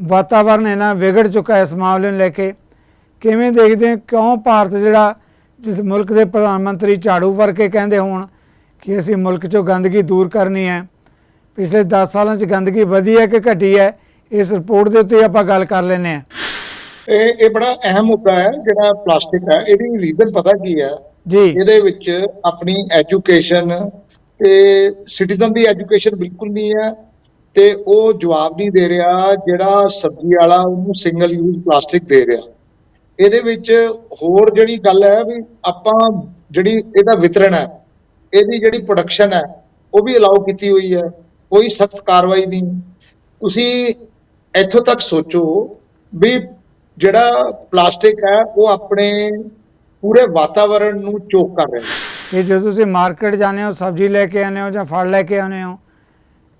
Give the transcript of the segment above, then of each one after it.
ਵਾਤਾਵਰਣ ਇਹਨਾਂ ਵਿਗੜ ਚੁੱਕਾ ਇਸ ਮਾਮਲੇ ਨੂੰ ਲੈ ਕੇ ਕਿਵੇਂ ਦੇਖਦੇ ਹੋ ਕਿਉਂ ਭਾਰਤ ਜਿਹੜਾ ਜਿਸ ਮੁਲਕ ਦੇ ਪ੍ਰਧਾਨ ਮੰਤਰੀ ਝਾੜੂ ਵਰ ਕੇ ਕਹਿੰਦੇ ਹੋਣ ਕਿ ਅਸੀਂ ਮੁਲਕ ਚੋਂ ਗੰਦਗੀ ਦੂਰ ਕਰਨੀ ਹੈ ਪਿਛਲੇ 10 ਸਾਲਾਂ 'ਚ ਗੰਦਗੀ ਵਧੀ ਹੈ ਕਿ ਘਟੀ ਹੈ ਇਸ ਰਿਪੋਰਟ ਦੇ ਉੱਤੇ ਆਪਾਂ ਗੱਲ ਕਰ ਲੈਂਦੇ ਹਾਂ। ਇਹ ਇਹ ਬੜਾ ਅਹਿਮ ਮੁੱਦਾ ਹੈ ਜਿਹੜਾ ਪਲਾਸਟਿਕ ਹੈ ਇਹਦੀ ਰੀਜ਼ਨ ਪਤਾ ਕੀ ਹੈ? ਜੀ। ਇਹਦੇ ਵਿੱਚ ਆਪਣੀ ਐਜੂਕੇਸ਼ਨ ਤੇ ਸਿਟੀਜ਼ਨ ਦੀ ਐਜੂਕੇਸ਼ਨ ਬਿਲਕੁਲ ਨਹੀਂ ਹੈ ਤੇ ਉਹ ਜਵਾਬ ਨਹੀਂ ਦੇ ਰਿਹਾ ਜਿਹੜਾ ਸਬਜ਼ੀ ਵਾਲਾ ਉਹਨੂੰ ਸਿੰਗਲ ਯੂਜ਼ ਪਲਾਸਟਿਕ ਦੇ ਰਿਹਾ। ਇਹਦੇ ਵਿੱਚ ਹੋਰ ਜਿਹੜੀ ਗੱਲ ਹੈ ਵੀ ਆਪਾਂ ਜਿਹੜੀ ਇਹਦਾ ਵਿਤਰਣ ਹੈ, ਇਹਦੀ ਜਿਹੜੀ ਪ੍ਰੋਡਕਸ਼ਨ ਹੈ, ਉਹ ਵੀ ਅਲਾਉ ਕੀਤੀ ਹੋਈ ਹੈ, ਕੋਈ ਸਖਤ ਕਾਰਵਾਈ ਨਹੀਂ। ਤੁਸੀਂ ਇੱਥੋਂ ਤੱਕ ਸੋਚੋ ਵੀ ਜਿਹੜਾ ਪਲਾਸਟਿਕ ਹੈ, ਉਹ ਆਪਣੇ ਪੂਰੇ ਵਾਤਾਵਰਣ ਨੂੰ ਚੋਕ ਕਰ ਰਿਹਾ ਹੈ। ਕਿ ਜਦੋਂ ਤੁਸੀਂ ਮਾਰਕੀਟ ਜਾਂਦੇ ਹੋ, ਸਬਜ਼ੀ ਲੈ ਕੇ ਆਉਂਦੇ ਹੋ ਜਾਂ ਫਲ ਲੈ ਕੇ ਆਉਂਦੇ ਹੋ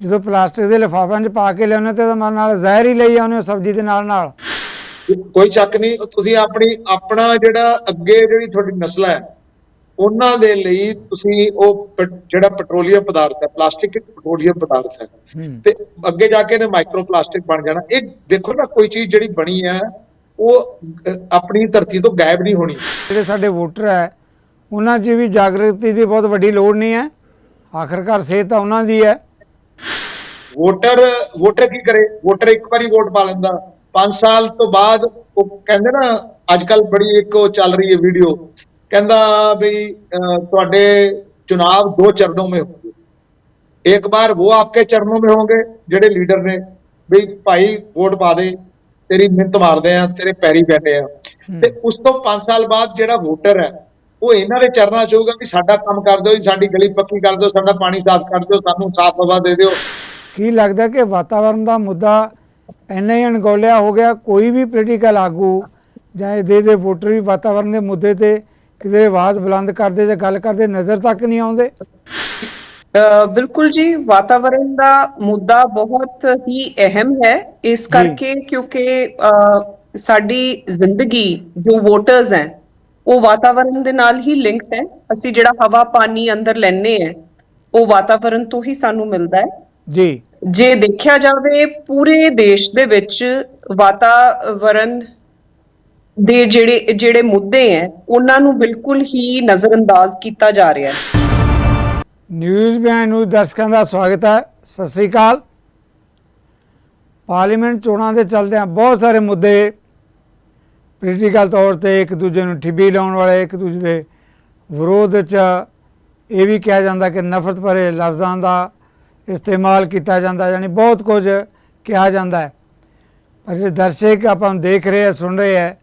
ਜਦੋਂ ਪਲਾਸਟਿਕ ਦੇ ਲਿਫਾਫਿਆਂ 'ਚ ਪਾ ਕੇ ਲਿਆਉਂਦੇ ਤੇ ਉਹਦੇ ਨਾਲ ਜ਼ਹਿਰ ਹੀ ਲਈ ਆਉਂਦੇ ਹੋ ਸਬਜ਼ੀ ਦੇ ਨਾਲ ਨਾਲ। ਕੋਈ ਚੱਕ ਨਹੀਂ ਤੁਸੀਂ ਆਪਣੀ ਆਪਣਾ ਜਿਹੜਾ ਅੱਗੇ ਜਿਹੜੀ ਤੁਹਾਡੀ ਨਸਲ ਹੈ ਉਹਨਾਂ ਦੇ ਲਈ ਤੁਸੀਂ ਉਹ ਜਿਹੜਾ ਪੈਟਰੋਲੀਅਮ ਪਦਾਰਥ ਹੈ ਪਲਾਸਟਿਕ ਇੱਕ ਪੈਟਰੋਲੀਅਮ ਪਦਾਰਥ ਹੈ ਤੇ ਅੱਗੇ ਜਾ ਕੇ ਨੇ ਮਾਈਕਰੋ ਪਲਾਸਟਿਕ ਬਣ ਜਾਣਾ। ਇਹ ਦੇਖੋ ਨਾ ਕੋਈ ਚੀਜ਼ ਜਿਹੜੀ ਬਣੀ ਹੈ ਉਹ ਆਪਣੀ ਧਰਤੀ ਤੋਂ ਗਾਇਬ ਨਹੀਂ ਹੋਣੀ। ਜਿਹੜੇ ਸਾਡੇ ਵੋਟਰ ਹੈ ਉਹਨਾਂ 'ਚ ਵੀ ਜਾਗਰਤੀ ਦੀ ਬਹੁਤ ਵੱਡੀ ਲੋੜ ਨਹੀਂ ਹੈ। ਆਖਰਕਾਰ ਸਿਹਤ ਤਾਂ ਉਹਨਾਂ ਦੀ ਹੈ। ਵੋਟਰ ਵੋਟਰ ਕੀ ਕਰੇ? ਵੋਟਰ ਇੱਕ ਵਾਰੀ ਵੋਟ ਪਾ ਲੈਂਦਾ। 5 ਸਾਲ ਤੋਂ ਬਾਅਦ ਉਹ ਕਹਿੰਦੇ ਨਾ ਅੱਜ ਕੱਲ ਬੜੀ ਇੱਕ ਉਹ ਚੱਲ ਰਹੀ ਹੈ ਵੀਡੀਓ। ਕਹਿੰਦਾ ਵੀ ਤੁਹਾਡੇ ਚੁਣਾਵ ਦੋ ਚਰਨੋਂ ਮੇ ਹੋਣਗੇ। ਇੱਕ ਵਾਰ ਉਹ ਆਪਕੇ ਚਰਨੋਂ ਮੇ ਹੋਣਗੇ ਜਿਹੜੇ ਲੀਡਰ ਨੇ। ਵੀ ਭਾਈ ਵੋਟ ਪਾ ਦੇ। ਤੇਰੀ ਮਿਹਨਤ ਮਾਰਦੇ ਆ ਤੇਰੇ ਪੈਰੀ ਬੈਠੇ ਆ। ਤੇ ਉਸ ਤੋਂ 5 ਸਾਲ ਬਾਅਦ ਜਿਹੜਾ ਵੋਟਰ ਹੈ ਉਹ ਇਹਨਾਂ ਦੇ ਚਰਨਾਂ ਚ ਹੋਊਗਾ ਵੀ ਸਾਡਾ ਕੰਮ ਕਰ ਦਿਓ ਸਾਡੀ ਗਲੀ ਪੱਕੀ ਕਰ ਦਿਓ ਸਾਡਾ ਪਾਣੀ ਸਾਫ਼ ਕਰ ਦਿਓ ਸਾਨੂੰ ਸਾਫ਼ ਹਵਾ ਦੇ ਦਿਓ। ਕੀ ਲੱਗਦਾ ਕਿ ਵਾਤਾਵਰਣ ਦਾ ਮੁੱਦਾ ਇੰਨਾ ਹੀ ਅਣਗੌਲਿਆ ਹੋ ਗਿਆ ਕੋਈ ਵੀ ਪੋਲੀਟੀਕਲ ਆਗੂ ਜਾਂ ਇਹਦੇ ਦੇ ਵੋਟਰ ਵੀ ਵਾਤਾਵਰਣ ਦੇ ਮੁੱਦੇ ਤੇ ਕਿਤੇ ਆਵਾਜ਼ ਬੁਲੰਦ ਕਰਦੇ ਜਾਂ ਗੱਲ ਕਰਦੇ ਨਜ਼ਰ ਤੱਕ ਨਹੀਂ ਆਉਂਦੇ? ਬਿਲਕੁਲ ਜੀ ਵਾਤਾਵਰਣ ਦਾ ਮੁੱਦਾ ਬਹੁਤ ਹੀ ਅਹਿਮ ਹੈ। ਇਸ ਕਰਕੇ ਕਿਉਂਕਿ ਸਾਡੀ ਜ਼ਿੰਦਗੀ ਜੋ ਵੋਟਰਸ ਹੈ ਉਹ ਵਾਤਾਵਰਣ ਦੇ ਨਾਲ ਹੀ ਲਿੰਕਡ ਹੈ। ਅਸੀਂ ਜਿਹੜਾ ਹਵਾ ਪਾਣੀ ਅੰਦਰ ਲੈਨੇ ਹੈ ਉਹ ਵਾਤਾਵਰਣ ਤੋਂ ਹੀ ਸਾਨੂੰ ਮਿਲਦਾ ਹੈ। ਜੀ। ਜੇ ਦੇਖਿਆ ਜਾਵੇ ਪੂਰੇ ਦੇਸ਼ ਦੇ ਵਿੱਚ ਵਾਤਾਵਰਣ ਦੇ ਜਿਹੜੇ ਜਿਹੜੇ ਮੁੱਦੇ ਹੈ ਉਹਨਾਂ ਨੂੰ ਬਿਲਕੁਲ ਹੀ ਨਜ਼ਰਅੰਦਾਜ਼ ਕੀਤਾ ਜਾ ਰਿਹਾ ਹੈ ਨਿਊਜ਼ ਬਿਹਾਈਂਡ ਨੂੰ ਦਰਸ਼ਕਾਂ ਦਾ ਸਵਾਗਤ ਹੈ। ਸਤਿ ਸ੍ਰੀ ਅਕਾਲ। ਪਾਰਲੀਮੈਂਟ ਚੋਣਾਂ ਦੇ ਚੱਲਦਿਆਂ ਬਹੁਤ ਸਾਰੇ ਮੁੱਦੇ। ਪੋਲੀਟੀਕਲ ਤੌਰ ਤੇ ਇੱਕ ਦੂਜੇ ਨੂੰ ਠਿੱਬੀ ਲਾਉਣ ਵਾਲੇ ਇੱਕ ਦੂਜੇ ਦੇ ਵਿਰੋਧ ਚ ਇਹ ਵੀ ਕਿਹਾ ਜਾਂਦਾ ਕਿ ਨਫ਼ਰਤ ਭਰੇ ਲਫ਼ਜ਼ਾਂ ਦਾ ਇਸਤੇਮਾਲ ਕੀਤਾ ਜਾਂਦਾ, ਯਾਨੀ ਬਹੁਤ ਕੁਝ ਕਿਹਾ ਜਾਂਦਾ ਹੈ। ਪਰ ਜਿਹੜੇ ਦਰਸ਼ਕ ਆਪਾਂ ਨੂੰ ਦੇਖ ਰਹੇ ਹੈ, ਸੁਣ ਰਹੇ ਹੈ,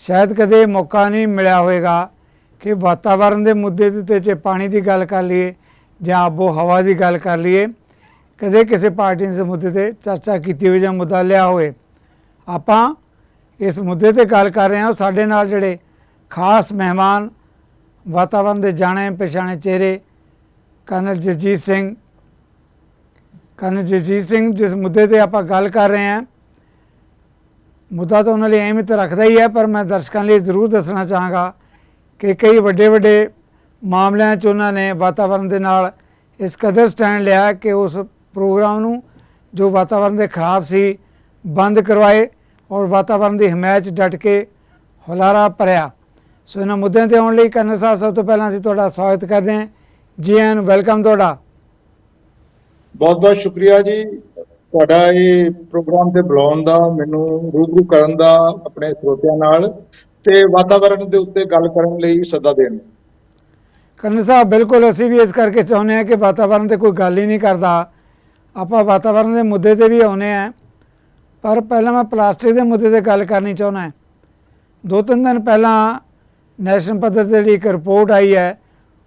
ਸ਼ਾਇਦ ਕਦੇ ਮੌਕਾ ਨਹੀਂ ਮਿਲਿਆ ਹੋਵੇਗਾ ਕਿ ਵਾਤਾਵਰਣ ਦੇ ਮੁੱਦੇ ਦੇ ਉੱਤੇ ਜੇ ਪਾਣੀ ਦੀ ਗੱਲ ਕਰ ਲਈਏ ਜਾਂ ਆਬੋ ਹਵਾ ਦੀ ਗੱਲ ਕਰ ਲਈਏ, ਕਦੇ ਕਿਸੇ ਪਾਰਟੀ ਨੇ ਇਸ ਮੁੱਦੇ ਤੇ ਚਰਚਾ ਕੀਤੀ ਹੋਵੇ ਜਾਂ ਮੁੱਦਾ ਲਿਆ ਹੋਵੇ। ਆਪਾਂ ਇਸ ਮੁੱਦੇ ਤੇ ਗੱਲ ਕਰ ਰਹੇ ਹਾਂ ਸਾਡੇ ਨਾਲ ਜਿਹੜੇ ਖਾਸ ਮਹਿਮਾਨ ਵਾਤਾਵਰਣ ਦੇ ਜਾਣੇ ਪਛਾਣੇ ਚਿਹਰੇ ਕਰਨਲ ਜਗਜੀਤ ਸਿੰਘ ਕਰਨ ਜਗਜੀਤ ਸਿੰਘ, ਜਿਸ ਮੁੱਦੇ ਤੇ ਆਪਾਂ ਗੱਲ ਕਰ ਰਹੇ ਹਾਂ। ਮੁੱਦਾ ਤਾਂ ਉਹਨਾਂ ਲਈ ਅਹਿਮੀਅਤ ਰੱਖਦਾ ਹੀ ਹੈ, ਪਰ ਮੈਂ ਦਰਸ਼ਕਾਂ ਲਈ ਜ਼ਰੂਰ ਦੱਸਣਾ ਚਾਹਾਂਗਾ ਕਿ ਕਈ ਵੱਡੇ ਵੱਡੇ ਮਾਮਲਿਆਂ 'ਚ ਉਹਨਾਂ ਨੇ ਵਾਤਾਵਰਣ ਦੇ ਨਾਲ ਇਸ ਕਦਰ ਸਟੈਂਡ ਲਿਆ ਕਿ ਉਸ ਪ੍ਰੋਗਰਾਮ ਨੂੰ ਜੋ ਵਾਤਾਵਰਣ ਦੇ ਖਰਾਬ ਸੀ, ਬੰਦ ਕਰਵਾਏ ਔਰ ਵਾਤਾਵਰਣ ਦੀ ਹਮਾਇਤ 'ਚ ਡਟ ਕੇ ਹੁਲਾਰਾ ਭਰਿਆ। ਸੋ ਇਹਨਾਂ ਮੁੱਦਿਆਂ ਤੇ ਆਉਣ ਲਈ ਕਰਨ ਸਾਹਿਬ, ਸਭ ਤੋਂ ਪਹਿਲਾਂ ਅਸੀਂ ਤੁਹਾਡਾ ਸਵਾਗਤ ਕਰਦੇ ਹਾਂ। ਜੀ ਐਨ ਵੈਲਕਮ ਤੁਹਾਡਾ। ਬਹੁਤ ਬਹੁਤ ਸ਼ੁਕਰੀਆ ਜੀ। ਤੁਹਾਡਾ ਇਹ ਪ੍ਰੋਗਰਾਮ ਤੇ ਬੁਲਾਉਣ ਦਾ, ਮੈਨੂੰ ਰੂਬਰੂ ਕਰਨ ਦਾ, ਆਪਣੇ ਸਰੋਤਿਆਂ ਨਾਲ ਤੇ ਵਾਤਾਵਰਣ ਦੇ ਉੱਤੇ ਗੱਲ ਕਰਨ ਲਈ ਸੱਦਾ ਦੇਣ। ਕਰਨ ਸਾਹਿਬ, ਬਿਲਕੁਲ ਅਸੀਂ ਵੀ ਇਸ ਕਰਕੇ ਚਾਹੁੰਦੇ ਹਾਂ ਕਿ ਵਾਤਾਵਰਣ ਤੇ ਕੋਈ ਗੱਲ ਹੀ ਨਹੀਂ ਕਰਦਾ। ਆਪਾਂ ਵਾਤਾਵਰਣ ਦੇ ਮੁੱਦੇ ਤੇ ਵੀ ਆਉਨੇ ਆ ਪਰ ਪਹਿਲਾਂ ਮੈਂ ਪਲਾਸਟਿਕ ਦੇ ਮੁੱਦੇ ਤੇ ਗੱਲ ਕਰਨੀ ਚਾਹੁੰਦਾ ਦੋ ਤਿੰਨ ਦਿਨ ਪਹਿਲਾਂ ਨੈਸ਼ਨਲ ਪੱਧਰ ਤੇ ਜਿਹੜੀ ਇੱਕ ਰਿਪੋਰਟ ਆਈ ਹੈ,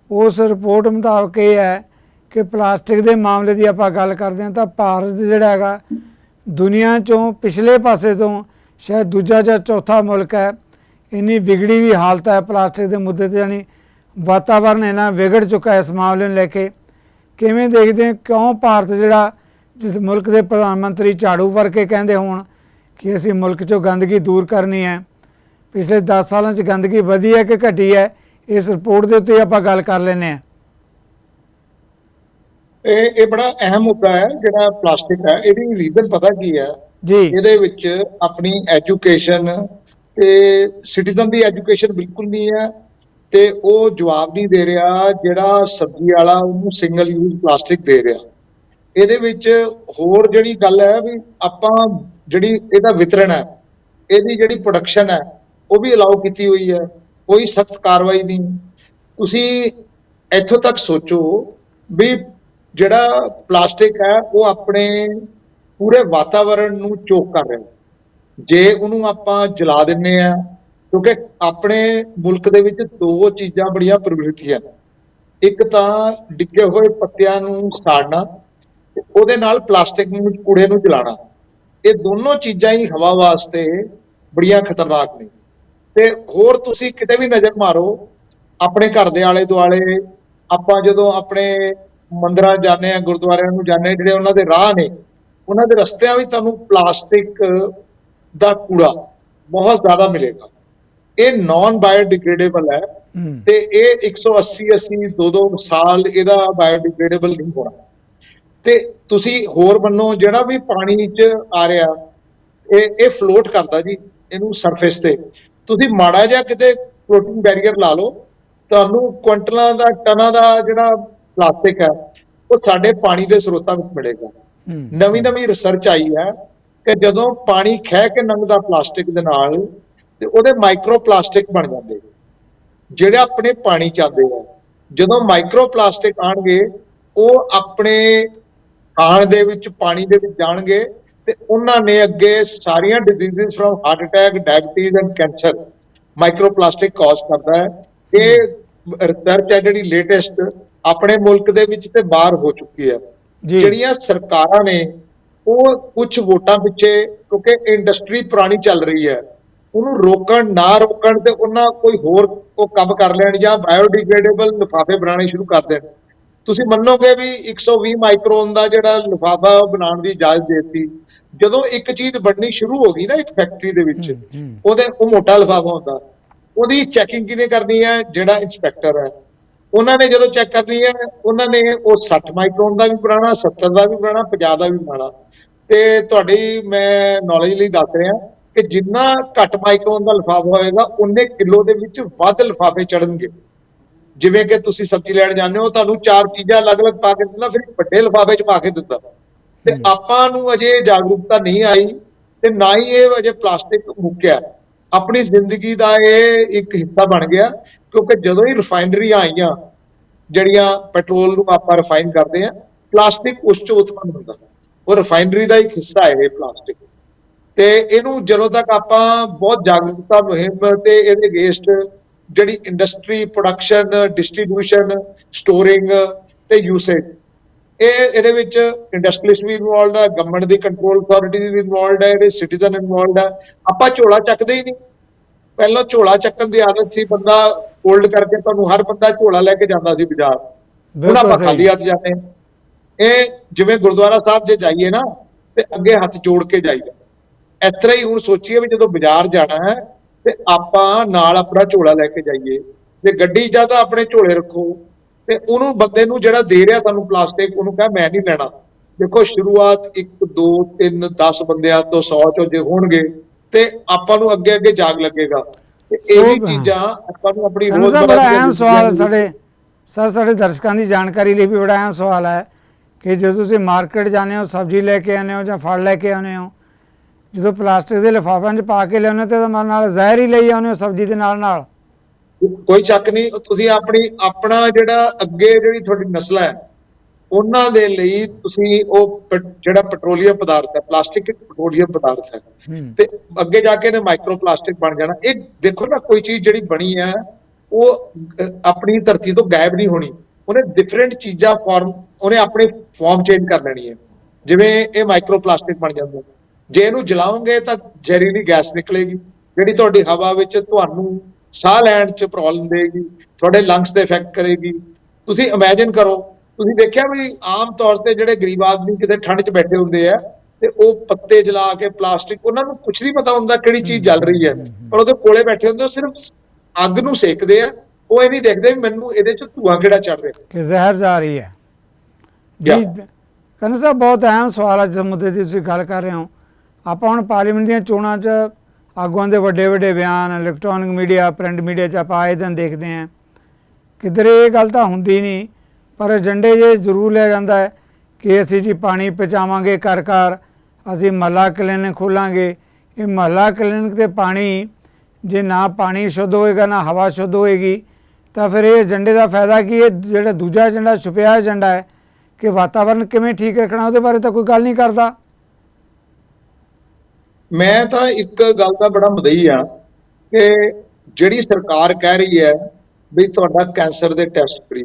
ਉਸ ਰਿਪੋਰਟ ਮੁਤਾਬਕ ਇਹ ਹੈ ਕਿ ਪਲਾਸਟਿਕ ਦੇ ਮਾਮਲੇ ਦੀ ਆਪਾਂ ਗੱਲ ਕਰਦੇ ਹਾਂ ਤਾਂ ਭਾਰਤ ਜਿਹੜਾ ਹੈਗਾ ਦੁਨੀਆ ਚੋਂ ਪਿਛਲੇ ਪਾਸੇ ਤੋਂ ਸ਼ਾਇਦ ਦੂਜਾ ਜਾਂ ਚੌਥਾ ਮੁਲਕ ਹੈ, ਇੰਨੀ ਵਿਗੜੀ ਵੀ ਹਾਲਤ ਹੈ ਪਲਾਸਟਿਕ ਦੇ ਮੁੱਦੇ ਤੇ ਯਾਨੀ ਵਾਤਾਵਰਣ ਇਹਨਾਂ ਵਿਗੜ ਚੁੱਕਾ ਹੈ ਇਸ ਮਾਮਲੇ ਨੂੰ ਲੈ ਕੇ। ਕਿਵੇਂ ਦੇਖਦੇ ਕਿਉਂ ਭਾਰਤ ਜਿਹੜਾ ਜਿਸ ਮੁਲਕ ਦੇ ਪ੍ਰਧਾਨ ਮੰਤਰੀ ਝਾੜੂ ਵਰ ਕਹਿੰਦੇ ਹੋਣ ਕਿ ਅਸੀਂ ਮੁਲਕ ਚੋਂ ਗੰਦਗੀ ਦੂਰ ਕਰਨੀ ਹੈ। ਪਿਛਲੇ 10 ਸਾਲਾਂ 'ਚ ਗੰਦਗੀ ਵਧੀ ਹੈ ਕਿ ਘਟੀ ਹੈ, ਇਸ ਰਿਪੋਰਟ ਦੇ ਉੱਤੇ ਆਪਾਂ ਗੱਲ ਕਰ ਲੈਂਦੇ ਹਾਂ। ਇਹ ਇਹ ਬੜਾ ਅਹਿਮ ਮੁੱਦਾ ਹੈ ਜਿਹੜਾ ਪਲਾਸਟਿਕ ਹੈ ਇਹਦੀ ਰੀਜ਼ਨ ਪਤਾ ਕੀ ਹੈ? ਜੀ। ਇਹਦੇ ਵਿੱਚ ਆਪਣੀ ਐਜੂਕੇਸ਼ਨ ਤੇ ਸਿਟੀਜ਼ਨ ਦੀ ਐਜੂਕੇਸ਼ਨ ਬਿਲਕੁਲ ਨਹੀਂ ਹੈ ਤੇ ਉਹ ਜਵਾਬ ਨਹੀਂ ਦੇ ਰਿਹਾ ਜਿਹੜਾ ਸਬਜ਼ੀ ਵਾਲਾ ਉਹਨੂੰ ਸਿੰਗਲ ਯੂਜ਼ ਪਲਾਸਟਿਕ ਦੇ ਰਿਹਾ। ਇਹਦੇ ਵਿੱਚ ਹੋਰ ਜਿਹੜੀ ਗੱਲ ਹੈ ਵੀ ਆਪਾਂ ਜਿਹੜੀ ਇਹਦਾ ਵਿਤਰਣ ਹੈ ਇਹਦੀ ਜਿਹੜੀ ਪ੍ਰੋਡਕਸ਼ਨ ਹੈ ਉਹ ਵੀ ਅਲਾਉ ਕੀਤੀ ਹੋਈ ਹੈ ਕੋਈ ਸਖਤ ਕਾਰਵਾਈ ਨਹੀਂ। ਤੁਸੀਂ ਇੱਥੋਂ ਤੱਕ ਸੋਚੋ ਵੀ ਜਿਹੜਾ ਪਲਾਸਟਿਕ ਹੈ, ਉਹ ਆਪਣੇ ਪੂਰੇ ਵਾਤਾਵਰਣ ਨੂੰ ਚੋਕ ਕਰ ਰਿਹਾ ਜੇ ਉਹਨੂੰ ਆਪਾਂ ਜਲਾ ਦਿੰਨੇ ਆ ਕਿਉਂਕਿ ਆਪਣੇ ਮੁਲਕ ਦੇ ਵਿੱਚ ਦੋ ਚੀਜ਼ਾਂ ਬੜੀਆਂ ਪ੍ਰਵਿਰਤੀ ਹਨ। ਇੱਕ ਤਾਂ ਡਿੱਗੇ ਹੋਏ ਪੱਤਿਆਂ ਨੂੰ ਸਾੜਨਾ ਉਹਦੇ ਨਾਲ ਪਲਾਸਟਿਕ ਨੂੰ, ਕੂੜੇ ਨੂੰ ਜਲਾਣਾ ਇਹ ਦੋਨੋਂ ਚੀਜ਼ਾਂ ਹੀ ਹਵਾ ਵਾਸਤੇ ਬੜੀਆਂ ਖਤਰਨਾਕ ਨੇ। ਤੇ ਹੋਰ ਤੁਸੀਂ ਕਿਤੇ ਵੀ ਨਜ਼ਰ ਮਾਰੋ, ਆਪਣੇ ਘਰ ਦੇ ਆਲੇ ਦੁਆਲੇ ਆਪਾਂ ਜਦੋਂ ਆਪਣੇ ਮੰਦਿਰਾਂ ਜਾਂਦੇ ਆ ਗੁਰਦੁਆਰਿਆਂ ਨੂੰ ਜਾਂਦੇ ਹਾਂ ਜਿਹੜੇ ਉਹਨਾਂ ਦੇ ਰਾਹ ਨੇ ਉਹਨਾਂ ਦੇ ਰਸਤਿਆਂ ਵੀ ਤੁਹਾਨੂੰ ਪਲਾਸਟਿਕ ਦਾ ਕੂੜਾ ਬਹੁਤ ਜ਼ਿਆਦਾ ਮਿਲੇਗਾ। ਇਹ ਨਾਨ ਬਾਇਓਡਿਗ੍ਰੇਡੇਬਲ ਹੈ। ਤੇ ਇਹ 180 80 ਦੋ ਦੋ ਸਾਲ ਇਹਦਾ ਬਾਇਓਡਿਗ੍ਰੇਡੇਬਲ ਨਹੀਂ ਹੋਣਾ। ਤੇ ਤੁਸੀਂ ਹੋਰ ਮੰਨੋ ਜਿਹੜਾ ਵੀ ਪਾਣੀ 'ਚ ਆ ਰਿਹਾ ਇਹ ਇਹ ਫਲੋਟ ਕਰਦਾ ਜੀ ਇਹਨੂੰ ਸਰਫੇਸ ਤੇ। ਤੁਸੀਂ ਮਾੜਾ ਜਿਹਾ ਕਿਤੇ ਪ੍ਰੋਟੀਨ ਬੈਰੀਅਰ ਲਾ ਲਓ ਤੁਹਾਨੂੰ ਕੁਇੰਟਲਾਂ ਦਾ ਟਨਾਂ ਦਾ ਜਿਹੜਾ ਪਲਾਸਟਿਕ ਹੈ ਉਹ ਸਾਡੇ ਪਾਣੀ ਦੇ ਸਰੋਤਾਂ ਵਿੱਚ ਮਿਲੇਗਾ। ਨਵੀਂ ਨਵੀਂ ਰਿਸਰਚ ਆਈ ਹੈ ਕਿ ਜਦੋਂ ਪਾਣੀ ਖਹਿ ਕੇ ਲੰਘਦਾ ਪਲਾਸਟਿਕ ਦੇ ਨਾਲ ਤੇ ਉਹਦੇ ਮਾਈਕਰੋ ਪਲਾਸਟਿਕ ਬਣ ਜਾਂਦੇ ਜਿਹੜੇ ਆਪਣੇ ਪਾਣੀ ਚ ਆਉਂਦੇ ਆ ਜਦੋਂ ਮਾਈਕਰੋ ਪਲਾਸਟਿਕ ਆਣਗੇ ਉਹ ਆਪਣੇ ਖਾਣ ਦੇ ਵਿੱਚ ਪਾਣੀ ਦੇ ਵਿੱਚ ਜਾਣਗੇ ਤੇ ਉਹਨਾਂ ਨੇ ਅੱਗੇ ਸਾਰੀਆਂ diseases from heart attack diabetes and cancer micro plastic cause ਕਰਦਾ ਹੈ। ਇਹ ਰਿਸਰਚ ਹੈ ਜਿਹੜੀ ਲੇਟੈਸਟ ਆਪਣੇ ਮੁਲਕ ਦੇ ਵਿੱਚ ਤੇ ਬਾਹਰ ਹੋ ਚੁੱਕੀ ਹੈ। ਜਿਹੜੀਆਂ ਸਰਕਾਰਾਂ ਨੇ ਉਹ ਕੁਝ ਵੋਟਾਂ ਪਿੱਛੇ ਕਿਉਂਕਿ ਇੰਡਸਟਰੀ ਪੁਰਾਣੀ ਚੱਲ ਰਹੀ ਹੈ ਉਹਨੂੰ ਰੋਕਣ ਨਾ ਰੋਕਣ ਤੇ ਉਹਨਾਂ ਕੋਈ ਹੋਰ ਉਹ ਕੰਮ ਕਰ ਲੈਣ ਜਾਂ ਬਾਇਓਡਿਗ੍ਰੇਡੇਬਲ ਲਿਫਾਫੇ ਬਣਾਉਣੇ ਸ਼ੁਰੂ ਕਰ ਦੇਣ। ਤੁਸੀਂ ਮੰਨੋਗੇ ਵੀ 120 ਮਾਈਕਰੋਨ ਦਾ ਜਿਹੜਾ ਲਿਫਾਫਾ ਬਣਾਉਣ ਦੀ ਇਜਾਜ਼ਤ ਦਿੱਤੀ। ਜਦੋਂ ਇੱਕ ਚੀਜ਼ ਬਣਨੀ ਸ਼ੁਰੂ ਹੋ ਗਈ ਨਾ ਇੱਕ ਫੈਕਟਰੀ ਦੇ ਵਿੱਚ। ਉਹਦੇ ਉਹ ਮੋਟਾ ਲਿਫਾਫਾ ਹੁੰਦਾ। ਉਹਦੀ ਚੈਕਿੰਗ ਕਿਹਨੇ ਕਰਨੀ ਹੈ? ਜਿਹੜਾ ਇਨਸਪੈਕਟਰ ਹੈ। ਉਹਨਾਂ ਨੇ ਜਦੋਂ ਚੈੱਕ ਕਰਨੀ ਹੈ ਉਹਨਾਂ ਨੇ ਉਹ 60 ਮਾਈਕਰੋਨ ਦਾ ਵੀ ਬਣਾਉਣਾ 70 ਦਾ ਵੀ ਬਣਾਉਣਾ 50 ਦਾ ਵੀ ਬਣਾਉਣਾ। ਤੇ ਤੁਹਾਡੀ ਮੈਂ ਨੌਲੇਜ ਲਈ ਦੱਸ ਰਿਹਾ ਕਿ ਜਿੰਨਾ ਘੱਟ ਮਾਈਕਰੋਨ ਦਾ ਲਿਫਾਫਾ ਹੋਏਗਾ ਉਨੇ ਕਿਲੋ ਦੇ ਵਿੱਚ ਵੱਧ ਲਿਫਾਫੇ ਚੜਨਗੇ ਜਿਵੇਂ ਕਿ ਤੁਸੀਂ ਸਬਜ਼ੀ ਲੈਣ ਜਾਂਦੇ ਹੋ ਤੁਹਾਨੂੰ ਚਾਰ ਚੀਜ਼ਾਂ ਅਲੱਗ-ਅਲੱਗ ਪਾ ਕੇ ਦਿੰਦਾ ਫਿਰ ਇੱਕ ਵੱਡੇ ਲਿਫਾਫੇ 'ਚ ਪਾ ਕੇ ਦਿੰਦਾ। ਤੇ। ਆਪਾਂ ਨੂੰ ਅਜੇ ਜਾਗਰੂਕਤਾ ਨਹੀਂ ਆਈ ਤੇ ਨਾ ਹੀ ਇਹ ਅਜੇ ਪਲਾਸਟਿਕ ਮੁੱਕਿਆ। ਆਪਣੀ ਜ਼ਿੰਦਗੀ ਦਾ ਇਹ ਇੱਕ ਹਿੱਸਾ ਬਣ ਗਿਆ, ਕਿਉਂਕਿ ਜਦੋਂ ਹੀ ਰਿਫਾਈਨਰੀਆਂ ਆਈਆਂ, ਜਿਹੜੀਆਂ ਪੈਟਰੋਲ ਨੂੰ ਆਪਾਂ ਰਿਫਾਈਨ ਕਰਦੇ ਆ ਪਲਾਸਟਿਕ ਉਸ ਚੋਂ ਉਤਪੰਨ ਹੁੰਦਾ ਉਹ ਰਿਫਾਈਨਰੀ ਦਾ ਇੱਕ ਹਿੱਸਾ ਹੈ ਇਹ ਪਲਾਸਟਿਕ ਤੇ ਇਹਨੂੰ ਜਦੋਂ ਤੱਕ ਆਪਾਂ ਬਹੁਤ ਜਾਗਰੂਕਤਾ, ਮੁਹਿੰਮ ਤੇ ਇਹਦੇ ਅਗੇਂਸਟ ਜਿਹੜੀ ਇੰਡਸਟਰੀ ਪ੍ਰੋਡਕਸ਼ਨ ਡਿਸਟ੍ਰੀਬਿਊਸ਼ਨ ਸਟੋਰਿੰਗ ਤੇ ਯੂਸੇਜ ਇਹ ਇਹਦੇ ਵਿੱਚ ਇੰਡਸਟਰੀਲਿਸਟ ਵੀ ਇਨਵੋਲਡ ਹੈ ਗਵਰਨਮੈਂਟ ਦੀ ਕੰਟਰੋਲ ਅਥਾਰਟੀ ਵੀ ਇਨਵੋਲਡ ਹੈ ਇਹਦੇ ਸਿਟੀਜ਼ਨ ਇਨਵੋਲਡ ਹੈ ਆਪਾਂ ਝੋਲਾ ਚੱਕਦੇ ਹੀ ਨਹੀਂ। ਪਹਿਲਾਂ ਝੋਲਾ ਚੱਕਣ ਦੀ ਆਦਤ ਸੀ ਬੰਦਾ ਫੋਲਡ ਕਰਕੇ ਤੁਹਾਨੂੰ ਹਰ ਬੰਦਾ ਝੋਲਾ ਲੈ ਕੇ ਜਾਂਦਾ ਸੀ ਬਾਜ਼ਾਰ। ਹੁਣ ਆਪਾਂ। ਖਾਲੀ ਹੱਥ ਜਾਂਦੇ। ਇਹ ਜਿਵੇਂ ਗੁਰਦੁਆਰਾ ਸਾਹਿਬ ਜੇ ਜਾਈਏ ਨਾ ਤੇ ਅੱਗੇ ਹੱਥ ਜੋੜ ਕੇ ਜਾਈਦਾ। ਇਸ ਤਰ੍ਹਾਂ ਹੀ ਹੁਣ ਸੋਚੀਏ ਵੀ ਜਦੋਂ ਬਾਜ਼ਾਰ ਜਾਣਾ ਹੈ ਤੇ ਆਪਾਂ ਨਾਲ ਆਪਣਾ ਝੋਲਾ ਲੈ ਕੇ ਜਾਈਏ। ਤੇ ਗੱਡੀ ਜਦ ਆਪਣੇ ਝੋਲੇ ਰੱਖੋ ਤੇ ਉਹਨੂੰ ਬੰਦੇ ਨੂੰ ਜਿਹੜਾ ਦੇ ਰਿਹਾ ਤੁਹਾਨੂੰ ਪਲਾਸਟਿਕ ਉਹਨੂੰ ਕਹ ਮੈਂ ਨਹੀਂ ਲੈਣਾ। ਦੇਖੋ ਸ਼ੁਰੂਆਤ 1 2 3 10 ਬੰਦਿਆਂ ਤੋਂ 100 ਚੋਂ ਜੇ ਹੋਣਗੇ ਤੇ ਆਪਾਂ ਨੂੰ ਅੱਗੇ ਅੱਗੇ ਜਾਗ ਲੱਗੇਗਾ। ਤੇ ਇਹ ਚੀਜ਼ਾਂ ਆਪਾਂ ਨੂੰ ਆਪਣੀ ਰੋਜ਼ਮਰਰਾ ਦੀਆਂ ਅਹਿਮ ਸਵਾਲ ਸਾਡੇ ਸਰ ਸਾਡੇ ਦਰਸ਼ਕਾਂ ਦੀ ਜਾਣਕਾਰੀ ਲਈ ਵੀ ਬੜਾ ਅਹਿਮ ਸਵਾਲ ਹੈ ਕਿ ਜਦੋਂ ਤੁਸੀਂ ਮਾਰਕੀਟ ਜਾਂਦੇ ਹੋ ਸਬਜ਼ੀ ਲੈ ਕੇ ਆਉਂਦੇ ਹੋ ਜਾਂ ਫਲ ਲੈ ਕੇ ਆਉਂਦੇ ਹੋ ਜਦੋਂ ਪਲਾਸਟਿਕ ਦੇ ਲਿਫਾਫਿਆਂ 'ਚ ਪਾ ਕੇ ਲਿਆਉਂਦੇ ਤੇ ਨਾਲ- ਨਾਲ ਜ਼ਹਿਰ ਹੀ ਲਈ ਆਉਂਦੇ ਹੋ ਸਬਜ਼ੀ ਦੇ ਨਾਲ ਨਾਲ ਕੋਈ ਚੱਕ ਨਹੀਂ ਤੁਸੀਂ ਆਪਣੀ ਆਪਣਾ ਜਿਹੜਾ ਅੱਗੇ ਜਿਹੜੀ ਤੁਹਾਡੀ ਨਸਲ ਹੈ ਉਹਨਾਂ ਦੇ ਲਈ ਤੁਸੀਂ ਉਹ ਜਿਹੜਾ ਪੈਟਰੋਲੀਅਮ ਪਦਾਰਥ ਹੈ ਪਲਾਸਟਿਕ ਇੱਕ ਪੈਟਰੋਲੀਅਮ ਪਦਾਰਥ ਹੈ ਤੇ ਅੱਗੇ ਜਾ ਕੇ ਨੇ ਮਾਈਕਰੋ ਪਲਾਸਟਿਕ ਬਣ ਜਾਣਾ। ਇਹ ਦੇਖੋ ਨਾ ਕੋਈ ਚੀਜ਼ ਜਿਹੜੀ ਬਣੀ ਹੈ ਉਹ ਆਪਣੀ ਧਰਤੀ ਤੋਂ ਗਾਇਬ ਨਹੀਂ ਹੋਣੀ। ਉਹਨੇ ਡਿਫਰੈਂਟ ਚੀਜ਼ਾਂ ਫਾਰਮ ਉਹਨੇ ਆਪਣੀ ਫਾਰਮ ਚੇਂਜ ਕਰ ਲੈਣੀ ਹੈ। ਜਿਵੇਂ ਇਹ ਮਾਈਕਰੋ ਪਲਾਸਟਿਕ ਬਣ ਜਾਂਦਾ ਜੇ ਇਹਨੂੰ ਜਲਾਓਗੇ ਤਾਂ ਜ਼ਹਿਰੀਲੀ ਗੈਸ ਨਿਕਲੇਗੀ। ਜਿਹੜੀ ਤੁਹਾਡੀ ਹਵਾ ਵਿੱਚ ਤੁਹਾਨੂੰ ਸਾਹ ਲੈਣ 'ਚ ਪ੍ਰੋਬਲਮ ਦੇਗੀ ਤੁਹਾਡੇ ਲੰਗਸ ਤੇ ਇਫੈਕਟ ਕਰੇਗੀ। ਤੁਸੀਂ ਇਮੇਜਿਨ ਕਰੋ ਤੁਸੀਂ ਦੇਖਿਆ ਵੀ ਆਮ ਤੌਰ ਤੇ ਜਿਹੜੇ ਗਰੀਬ ਆਦਮੀ ਕਿਤੇ ਠੰਡ 'ਚ ਬੈਠੇ ਹੁੰਦੇ ਆ ਤੇ ਉਹ ਪੱਤੇ ਜਲਾ ਕੇ ਪਲਾਸਟਿਕ ਉਹਨਾਂ ਨੂੰ ਕੁਝ ਨਹੀਂ ਪਤਾ ਹੁੰਦਾ ਕਿਹੜੀ ਚੀਜ਼ ਜਲ ਰਹੀ ਹੈ। ਪਰ ਉਹਦੇ ਕੋਲੇ ਬੈਠੇ ਹੁੰਦੇ ਉਹ ਸਿਰਫ ਅੱਗ ਨੂੰ ਸੇਕਦੇ ਆ। ਉਹ ਇਹ ਨਹੀਂ ਦੇਖਦੇ ਵੀ ਮੈਨੂੰ ਇਹਦੇ 'ਚ ਧੂਆਂ ਕਿਹੜਾ ਚੜ ਰਿਹਾ। ਕਿ ਜ਼ਹਿਰ ਜਾ ਰਹੀ ਹੈ। ਜੀ Yeah. ਕਨੂ ਸਾਹਿਬ ਬਹੁਤ ਅਹਿਮ ਸਵਾਲ ਹੈ ਜਿਸ ਮੁੱਦੇ ਦੀ ਤੁਸੀਂ ਗੱਲ ਕਰ ਰਹੇ ਹੋ। ਆਪਾਂ ਹੁਣ ਪਾਰਲੀਮੈਂਟ ਦੀਆਂ ਚੋਣਾਂ 'ਚ ਆਗੂਆਂ ਦੇ ਵੱਡੇ ਵੱਡੇ ਬਿਆਨ ਇਲੈਕਟ੍ਰੋਨਿਕ ਮੀਡੀਆ ਪ੍ਰਿੰਟ ਮੀਡੀਆ 'ਚ ਆਪਾਂ ਆਏ ਦਿਨ ਦੇਖਦੇ ਆਂ ਕਿਧਰੇ ਇਹ ਗੱਲ ਤਾਂ ਹੁੰਦੀ ਨਹੀਂ, ਪਰ ਏਜੰਡੇ ਜੇ ਜ਼ਰੂਰ ਲਿਆ ਜਾਂਦਾ ਹੈ ਕਿ ਅਸੀਂ ਜੀ ਪਾਣੀ ਪਹੁੰਚਾਵਾਂਗੇ ਘਰ ਘਰ, ਅਸੀਂ ਮਹੱਲਾ ਕਲੀਨਿਕ ਖੋਲਾਂਗੇ। ਇਹ ਮਹੱਲਾ ਕਲੀਨਿਕ ਤੇ ਪਾਣੀ, ਜੇ ਨਾ ਪਾਣੀ ਸ਼ੁੱਧ ਹੋਏਗਾ, ਨਾ ਹਵਾ ਸ਼ੁੱਧ ਹੋਏਗੀ, ਤਾਂ ਫਿਰ ਇਹ ਏਜੰਡੇ ਦਾ ਫਾਇਦਾ ਕੀ ਇਹ ਜਿਹੜਾ ਦੂਜਾ ਏਜੰਡਾ, ਛੁਪਿਆ ਏਜੰਡਾ ਹੈ, ਕਿ ਵਾਤਾਵਰਣ ਕਿਵੇਂ ਠੀਕ ਰੱਖਣਾ, ਉਹਦੇ ਬਾਰੇ ਤਾਂ ਕੋਈ ਗੱਲ ਨਹੀਂ ਕਰਦਾ। ਮੈਂ ਤਾਂ ਇੱਕ ਗੱਲ ਦਾ ਬੜਾ ਮਦਈ ਆ ਕਿ ਜਿਹੜੀ ਸਰਕਾਰ ਕਹਿ ਰਹੀ ਹੈ ਵੀ ਤੁਹਾਡਾ ਕੈਂਸਰ ਦੇ test free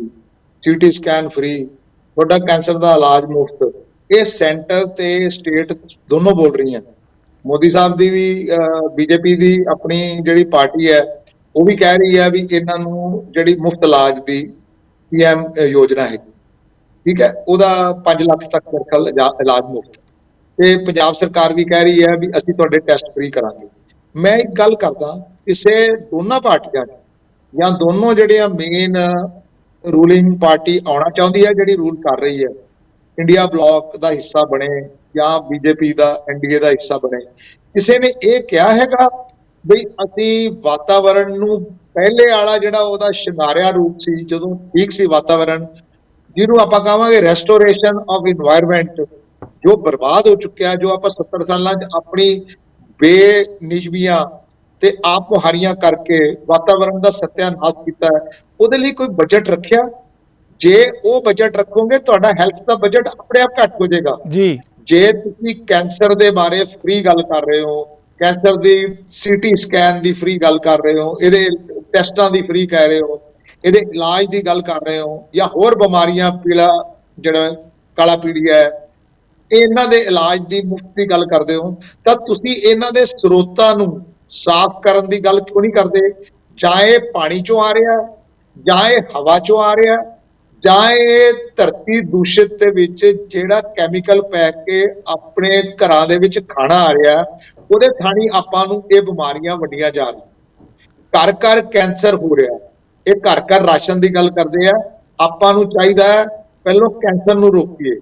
CT scan free ਤੁਹਾਡਾ ਕੈਂਸਰ ਦਾ ਇਲਾਜ ਮੁਫਤ, ਇਹ ਸੈਂਟਰ ਤੇ ਸਟੇਟ ਦੋਨੋਂ ਬੋਲ ਰਹੀਆਂ। ਮੋਦੀ ਸਾਹਿਬ ਦੀ ਵੀ ਬੀਜੇਪੀ ਦੀ ਆਪਣੀ ਜਿਹੜੀ ਪਾਰਟੀ ਹੈ, ਉਹ ਵੀ ਕਹਿ ਰਹੀ ਹੈ ਵੀ ਇਹਨਾਂ ਨੂੰ ਜਿਹੜੀ ਮੁਫਤ ਇਲਾਜ ਦੀ ਪੀਐਮ ਯੋਜਨਾ ਹੈ ਠੀਕ ਹੈ, ਉਹਦਾ 5 ਲੱਖ ਤੱਕ ਮੇਰੇ ਇਲਾਜ ਮੁਫਤ ਤੇ ਪੰਜਾਬ ਸਰਕਾਰ ਵੀ ਕਹਿ ਰਹੀ ਹੈ ਵੀ ਅਸੀਂ ਤੁਹਾਡੇ ਟੈਸਟ ਫ੍ਰੀ ਕਰਾਂਗੇ। ਮੈਂ ਇੱਕ ਗੱਲ ਕਰਦਾ, ਕਿਸੇ ਦੋਨਾਂ ਪਾਰਟੀਆਂ ਜਾਂ ਦੋਨੋਂ ਜਿਹੜੇ ਮੇਨ ਰੂਲਿੰਗ ਪਾਰਟੀ ਆਉਣਾ ਚਾਹੁੰਦੀ ਹੈ, ਜਿਹੜੀ ਰੂਲ ਕਰ ਰਹੀ ਹੈ ਇੰਡੀਆ ਬਲਾਕ ਦਾ ਹਿੱਸਾ ਬਣੇ ਜਾਂ ਬੀਜੇਪੀ ਦਾ ਐਨਡੀਏ ਦਾ ਹਿੱਸਾ ਬਣੇ। ਕਿਸੇ ਨੇ ਇਹ ਕਿਹਾ ਹੈਗਾ ਵੀ ਅਸੀਂ ਵਾਤਾਵਰਣ ਨੂੰ ਪਹਿਲੇ ਵਾਲਾ ਜਿਹੜਾ ਉਹਦਾ ਸ਼ਿੰਗਾਰਿਆ ਰੂਪ ਸੀ, ਜਦੋਂ ਠੀਕ ਸੀ ਵਾਤਾਵਰਣ, ਜਿਹਨੂੰ ਆਪਾਂ ਕਹਾਂਗੇ ਰੈਸਟੋਰੇਸ਼ਨ ਆਫ এনवायरमेंट ਜੋ ਬਰਬਾਦ ਹੋ ਚੁੱਕਿਆ ਜੋ ਆਪਾਂ 70 ਸਾਲਾਂ 'ਚ ਆਪਣੀ ਬੇਨਿਸ਼ਬੀਆਂ ਤੇ ਆਪ ਮੁਹਾਰੀਆਂ ਕਰਕੇ ਵਾਤਾਵਰਣ ਦਾ ਸਤਿਆਨਾਸ਼ ਕੀਤਾ ਹੈ ਉਹਦੇ ਲਈ ਕੋਈ ਬਜਟ ਰੱਖਿਆ? ਜੇ ਉਹ ਬਜਟ ਰੱਖੋਗੇ ਤੁਹਾਡਾ ਹੈਲਥ ਦਾ ਬਜਟ ਆਪਣੇ ਆਪ ਘੱਟ ਹੋ ਜਾਏਗਾ। ਜੀ। ਜੇ ਤੁਸੀਂ ਕੈਂਸਰ ਦੇ ਬਾਰੇ ਫ੍ਰੀ ਗੱਲ ਕਰ ਰਹੇ ਹੋ ਕੈਂਸਰ ਦੀ ਸੀਟੀ ਸਕੈਨ ਦੀ ਫ੍ਰੀ ਗੱਲ ਕਰ ਰਹੇ ਹੋ ਇਹਦੇ ਟੈਸਟਾਂ ਦੀ ਫ੍ਰੀ ਕਹਿ ਰਹੇ ਹੋ ਇਹਦੇ ਇਲਾਜ ਦੀ ਗੱਲ ਕਰ ਰਹੇ ਹੋ ਜਾਂ ਹੋਰ ਬਿਮਾਰੀਆਂ ਪੀਲਾ ਜਿਹੜਾ ਕਾਲਾ ਪੀੜੀਆ ਹੈ ਇਹਨਾਂ ਦੇ ਇਲਾਜ ਦੀ ਮੁਫਤ ਦੀ ਗੱਲ ਕਰਦੇ ਹੋ, ਤਾਂ ਤੁਸੀਂ ਇਹਨਾਂ ਦੇ ਸਰੋਤਾਂ ਨੂੰ ਸਾਫ਼ ਕਰਨ ਦੀ ਗੱਲ ਕਿਉਂ ਨਹੀਂ ਕਰਦੇ? ਜਾਂ ਇਹ ਪਾਣੀ ਚੋਂ ਆ ਰਿਹਾ, ਜਾਂ ਇਹ ਹਵਾ ਚੋਂ ਆ ਰਿਹਾ, ਜਾਂ ਇਹ ਧਰਤੀ ਦੂਸ਼ਿਤ ਦੇ ਵਿੱਚ ਜਿਹੜਾ ਕੈਮੀਕਲ ਪੈ ਕੇ ਆਪਣੇ ਘਰਾਂ ਦੇ ਵਿੱਚ ਖਾਣਾ ਆ ਰਿਹਾ, ਉਹਦੇ ਥਾਣੀ ਆਪਾਂ ਨੂੰ ਇਹ ਬਿਮਾਰੀਆਂ ਵੱਡੀਆਂ ਜਾ ਰਹੀਆਂ। ਘਰ ਘਰ ਕੈਂਸਰ ਹੋ ਰਿਹਾ। ਇਹ ਘਰ ਘਰ ਰਾਸ਼ਨ ਦੀ ਗੱਲ ਕਰਦੇ ਆ। ਆਪਾਂ ਨੂੰ ਚਾਹੀਦਾ ਹੈ ਪਹਿਲਾਂ ਕੈਂਸਰ ਨੂੰ ਰੋਕੀਏ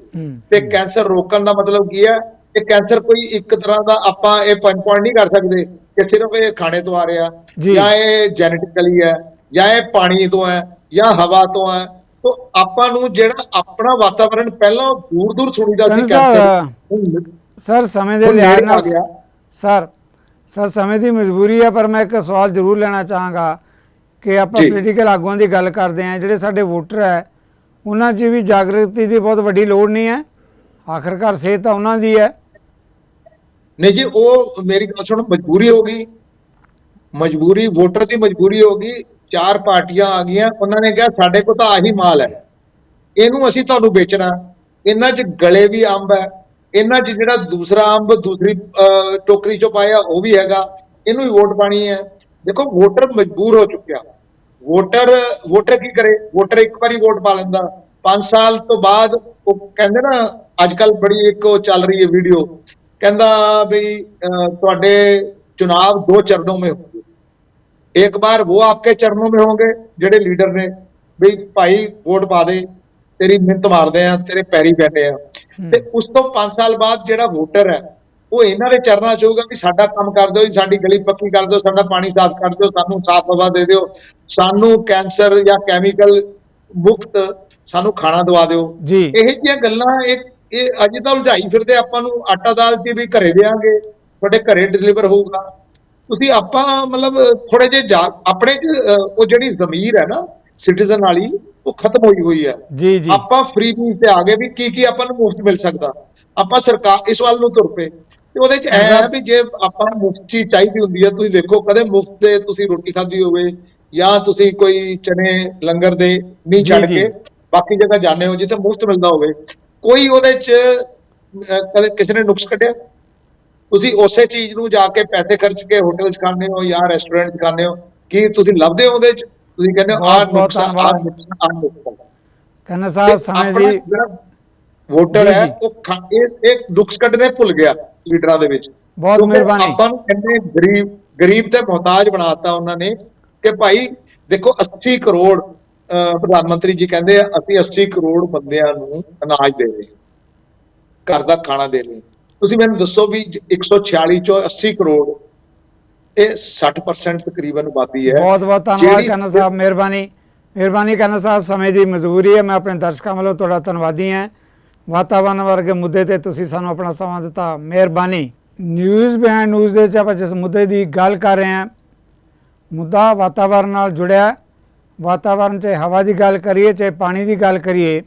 ਤੇ ਕੈਂਸਰ ਰੋਕਣ ਦਾ ਮਤਲਬ ਕੀ ਹੈ ਕਿ ਕੈਂਸਰ ਕੋਈ ਇੱਕ ਤਰ੍ਹਾਂ ਦਾ ਆਪਾਂ ਇਹ ਪੰਜ ਪੁਆਇੰਟ ਨਹੀਂ ਕਰ ਸਕਦੇ ਕਿ ਸਿਰਫ ਇਹ ਖਾਣੇ ਤੋਂ ਆ ਰਿਹਾ ਜੀ। ਇਹ ਜੈਨੇਟਿਕਲੀ ਹੈ ਜਾਂ ਇਹ ਪਾਣੀ ਤੋਂ ਹੈ ਜਾਂ ਹਵਾ ਤੋਂ ਹੈ ਤੋਂ ਆਪਾਂ ਨੂੰ ਜਿਹੜਾ ਆਪਣਾ ਵਾਤਾਵਰਣ ਪਹਿਲਾਂ ਦੂਰ ਦੂਰ ਸੁਣੀਦਾ ਸੀ ਕੈਂਸਰ ਸਰ ਸਮੇਂ ਦੇ ਹੁਣ ਲਿਹਾਜ਼ ਨੇੜੇ ਆ ਨਾਲ। ਸਰ ਸਰ ਸਮੇਂ ਦੀ ਮਜਬੂਰੀ ਹੈ ਪਰ ਮੈਂ ਇੱਕ ਸਵਾਲ ਜ਼ਰੂਰ ਲੈਣਾ ਚਾਹਾਂਗਾ ਕਿ ਆਪਾਂ। ਪੋਲੀਟੀਕਲ ਆਗੂਆਂ ਦੀ ਗੱਲ ਕਰਦੇ ਹਾਂ ਜਿਹੜੇ ਸਾਡੇ ਵੋਟਰ ਹੈ ਉਹਨਾਂ 'ਚ ਵੀ ਜਾਗਰਤੀ ਦੀ ਬਹੁਤ ਵੱਡੀ ਲੋੜ ਨਹੀਂ ਹੈ। ਆਖਰਕਾਰ ਸਿਹਤ ਤਾਂ ਉਹਨਾਂ ਦੀ ਹੈ। ਨਹੀਂ ਜੀ ਉਹ ਮੇਰੀ ਗੱਲ ਸੁਣੋ ਮਜਬੂਰੀ ਹੋ ਗਈ। ਮਜਬੂਰੀ ਵੋਟਰ ਦੀ ਮਜਬੂਰੀ ਹੋ ਗਈ। ਚਾਰ ਪਾਰਟੀਆਂ ਆ ਗਈਆਂ। ਉਹਨਾਂ ਨੇ ਕਿਹਾ ਸਾਡੇ ਕੋਲ ਤਾਂ ਆਹੀ ਮਾਲ ਹੈ। ਇਹਨੂੰ ਅਸੀਂ ਤੁਹਾਨੂੰ ਵੇਚਣਾ। ਇਹਨਾਂ 'ਚ ਗਲੇ ਵੀ ਅੰਬ ਹੈ। ਇਹਨਾਂ 'ਚ ਜਿਹੜਾ ਦੂਸਰਾ ਅੰਬ ਦੂਸਰੀ ਅਹ, ਟੋਕਰੀ 'ਚੋਂ ਪਾਇਆ ਉਹ ਵੀ ਹੈਗਾ। ਇਹਨੂੰ ਵੀ ਵੋਟ ਪਾਣੀ ਹੈ। ਦੇਖੋ ਵੋਟਰ ਮਜਬੂਰ ਹੋ ਚੁੱਕਿਆ। ਵੋਟਰ ਵੋਟਰ ਕੀ ਕਰੇ? ਵੋਟਰ ਇੱਕ ਵਾਰੀ ਵੋਟ ਪਾ ਲੈਂਦਾ। 5 ਸਾਲ ਤੋਂ ਬਾਅਦ ਉਹ ਕਹਿੰਦੇ ਨਾ ਅੱਜ ਕੱਲ ਬੜੀ ਇੱਕ ਉਹ ਚੱਲ ਰਹੀ ਹੈ ਵੀਡੀਓ। ਕਹਿੰਦਾ ਵੀ ਤੁਹਾਡੇ ਚੁਣਾਵ ਦੋ ਚਰਨੋਂ ਮੇ ਹੋਣਗੇ। ਇੱਕ ਵਾਰ ਉਹ ਆਪਕੇ ਚਰਨੋਂ ਮੇ ਹੋਗੇ ਜਿਹੜੇ ਲੀਡਰ ਨੇ। ਵੀ ਭਾਈ ਵੋਟ ਪਾ ਦੇ। ਤੇਰੀ ਮਿਹਨਤ ਮਾਰਦੇ ਆ ਤੇਰੇ ਪੈਰੀ ਬੈਠੇ ਆ। ਤੇ ਉਸ ਤੋਂ 5 ਸਾਲ ਬਾਅਦ ਜਿਹੜਾ ਵੋਟਰ ਹੈ ਉਹ ਇਹਨਾਂ ਦੇ ਚਰਨਾਂ ਚ ਹੋਊਗਾ ਵੀ ਸਾਡਾ ਕੰਮ ਕਰ ਦਿਓ ਸਾਡੀ ਗਲੀ ਪੱਕੀ ਕਰ ਦਿਓ ਸਾਡਾ ਪਾਣੀ ਸਾਫ਼ ਕਰ ਦਿਓ ਸਾਨੂੰ ਸਾਫ਼ ਹਵਾ ਦੇ ਦਿਓ। ਸਾਨੂੰ ਕੈਂਸਰ ਜਾਂ ਕੈਮੀਕਲ ਮੁਕਤ ਸਾਨੂੰ ਖਾਣਾ ਦਵਾ ਦਿਓ। ਜੀ। ਇਹ ਜਿਹੀਆਂ ਗੱਲਾਂ ਇਹ ਇਹ ਅਜੇ ਤਾਂ ਉਲਝਾਈ ਫਿਰਦੇ ਆਪਾਂ ਨੂੰ ਆਟਾ ਦਾਲ ਚ ਵੀ ਘਰੇ ਦੇਾਂਗੇ ਤੁਹਾਡੇ ਘਰੇ ਡਿਲੀਵਰ ਹੋਊਗਾ। ਤੁਸੀਂ ਆਪਾਂ ਮਤਲਬ ਥੋੜੇ ਜੇ ਆਪਣੇ ਉਹ ਜਿਹੜੀ ਜ਼ਮੀਰ ਹੈ ਨਾ ਸਿਟੀਜ਼ਨ ਵਾਲੀ ਉਹ ਖਤਮ ਹੋਈ ਹੋਈ ਹੈ। ਜੀ ਜੀ। ਆਪਾਂ ਫ੍ਰੀ ਬੀਜ ਤੇ ਆ ਗਏ ਵੀ ਕੀ ਕੀ ਆਪਾਂ ਨੂੰ ਮੁਫਤ ਮਿਲ ਸਕਦਾ। ਆਪਾਂ ਸਰਕਾਰ ਇਸ ਵੱਲ ਨੂੰ ਤੁਰ ਪਏ। ਤੇ ਉਹਦੇ ਚ ਐ ਹੈ ਵੀ ਜੇ ਆਪਾਂ ਨੂੰ ਮੁਫਤ ਚੀਜ਼ ਚਾਹੀਦੀ ਹੁੰਦੀ ਹੈ ਤੁਸੀਂ ਦੇਖੋ ਕਦੇ ਮੁਫਤ ਤੇ ਤੁਸੀਂ ਰੋਟੀ ਖਾਧੀ ਹੋਵੇ ਜਾਂ ਤੁਸੀਂ ਕੋਈ ਚਨੇ ਲੰਗਰ ਦੇ ਨਹੀਂ ਛੱਡ। ਕੇ ਬਾਕੀ ਜਗ੍ਹਾ ਜਾਂਦੇ ਹੋ ਜਿੱਥੇ ਮੁਫਤ ਮਿਲਦਾ ਹੋਵੇ ਕੋਈ ਉਹਦੇ ਚ ਕਦੇ ਕਿਸੇ ਨੇ ਨੁਕਸ ਕੱਢਿਆ ਤੁਸੀਂ ਉਸੇ ਚੀਜ਼ ਨੂੰ ਜਾ ਕੇ ਪੈਸੇ ਖਰਚ ਕੇ ਹੋਟਲ 'ਚ ਖਾਂਦੇ ਹੋ ਜਾਂ ਰੈਸਟੋਰੈਂਟ 'ਚ ਖਾਂਦੇ ਹੋ ਕੀ ਤੁਸੀਂ ਲੱਭਦੇ ਹੋ ਉਹਦੇ 'ਚ ਤੁਸੀਂ ਕਹਿੰਦੇ ਹੋ ਆਹ ਬਹੁਤ- ਬਹੁਤ ਨੁਕਸਾ ਆਹ ਧੰਨਵਾਦ। ਨੁਕਸਾ ਆਹ ਨੁਕਸਾ ਕੰਨਾ ਸਾਹਿਬ ਸਮੇਂ ਦੀ ਵੋਟਰ ਹੈ। ਉਹ ਇਹ ਇਹ ਨੁਕਸ ਕੱਢਣੇ ਭੁੱਲ ਗਿਆ ਲੀਡਰਾਂ ਦੇ ਵਿੱਚ ਬਹੁਤ ਮਿਹਰਬਾਨੀ। ਆਪਾਂ ਨੂੰ ਇੰਨੇ ਗਰੀਬ ਗਰੀਬ ਤੇ ਮੁਹਤਾਜ ਬਣਾਤਾ ਉਹਨਾਂ ਨੇ ਕਿ ਭਾਈ ਦੇਖੋ 80 ਕਰੋੜ ਪ੍ਰਧਾਨ ਮੰਤਰੀ ਜੀ ਕਹਿੰਦੇ ਆ ਅਸੀਂ 80 ਕਰੋੜ ਬੰਦਿਆਂ ਨੂੰ ਅਨਾਜ ਦੇ ਰਹੇ ਹਾਂ। ਘਰ ਦਾ ਖਾਣਾ ਦੇ ਰਹੇ ਹਾਂ। ਤੁਸੀਂ ਮੈਨੂੰ ਦੱਸੋ ਵੀ 146 ਚੋਂ 80 ਕਰੋੜ ਇਹ 60% ਤਕਰੀਬਨ ਆਬਾਦੀ ਹੈ ਬਹੁਤ ਬਹੁਤ ਧੰਨਵਾਦ ਕਰਨਾ ਸਾਹਿਬ ਮਿਹਰਬਾਨੀ ਮਿਹਰਬਾਨੀ ਕਰਨਾ ਸਾਹਿਬ ਸਮੇਂ ਦੀ ਮਜ਼ਦੂਰੀ ਹੈ ਮੈਂ ਆਪਣੇ ਦਰਸ਼ਕਾਂ ਵੱਲੋਂ ਤੁਹਾਡਾ ਧੰਨਵਾਦੀ ਹਾਂ ਵਾਤਾਵਰਣ ਵਰਗੇ ਮੁੱਦੇ ਤੇ ਤੁਸੀਂ ਸਾਨੂੰ ਆਪਣਾ ਸਮਾਂ ਦਿੱਤਾ ਮਿਹਰਬਾਨੀ ਨਿਊਜ਼ ਬਿਹਾਈਂਡ ਨਿਊਜ਼ ਦੇ ਵਿੱਚ ਆਪਾਂ ਜਿਸ ਮੁੱਦੇ ਦੀ ਗੱਲ ਕਰ ਰਹੇ ਹਾਂ ਮੁੱਦਾ ਵਾਤਾਵਰਣ ਨਾਲ ਜੁੜਿਆ ਹੈ। ਵਾਤਾਵਰਣ 'ਚ ਹਵਾ ਦੀ ਗੱਲ ਕਰੀਏ, ਚਾਹੇ ਪਾਣੀ ਦੀ ਗੱਲ ਕਰੀਏ,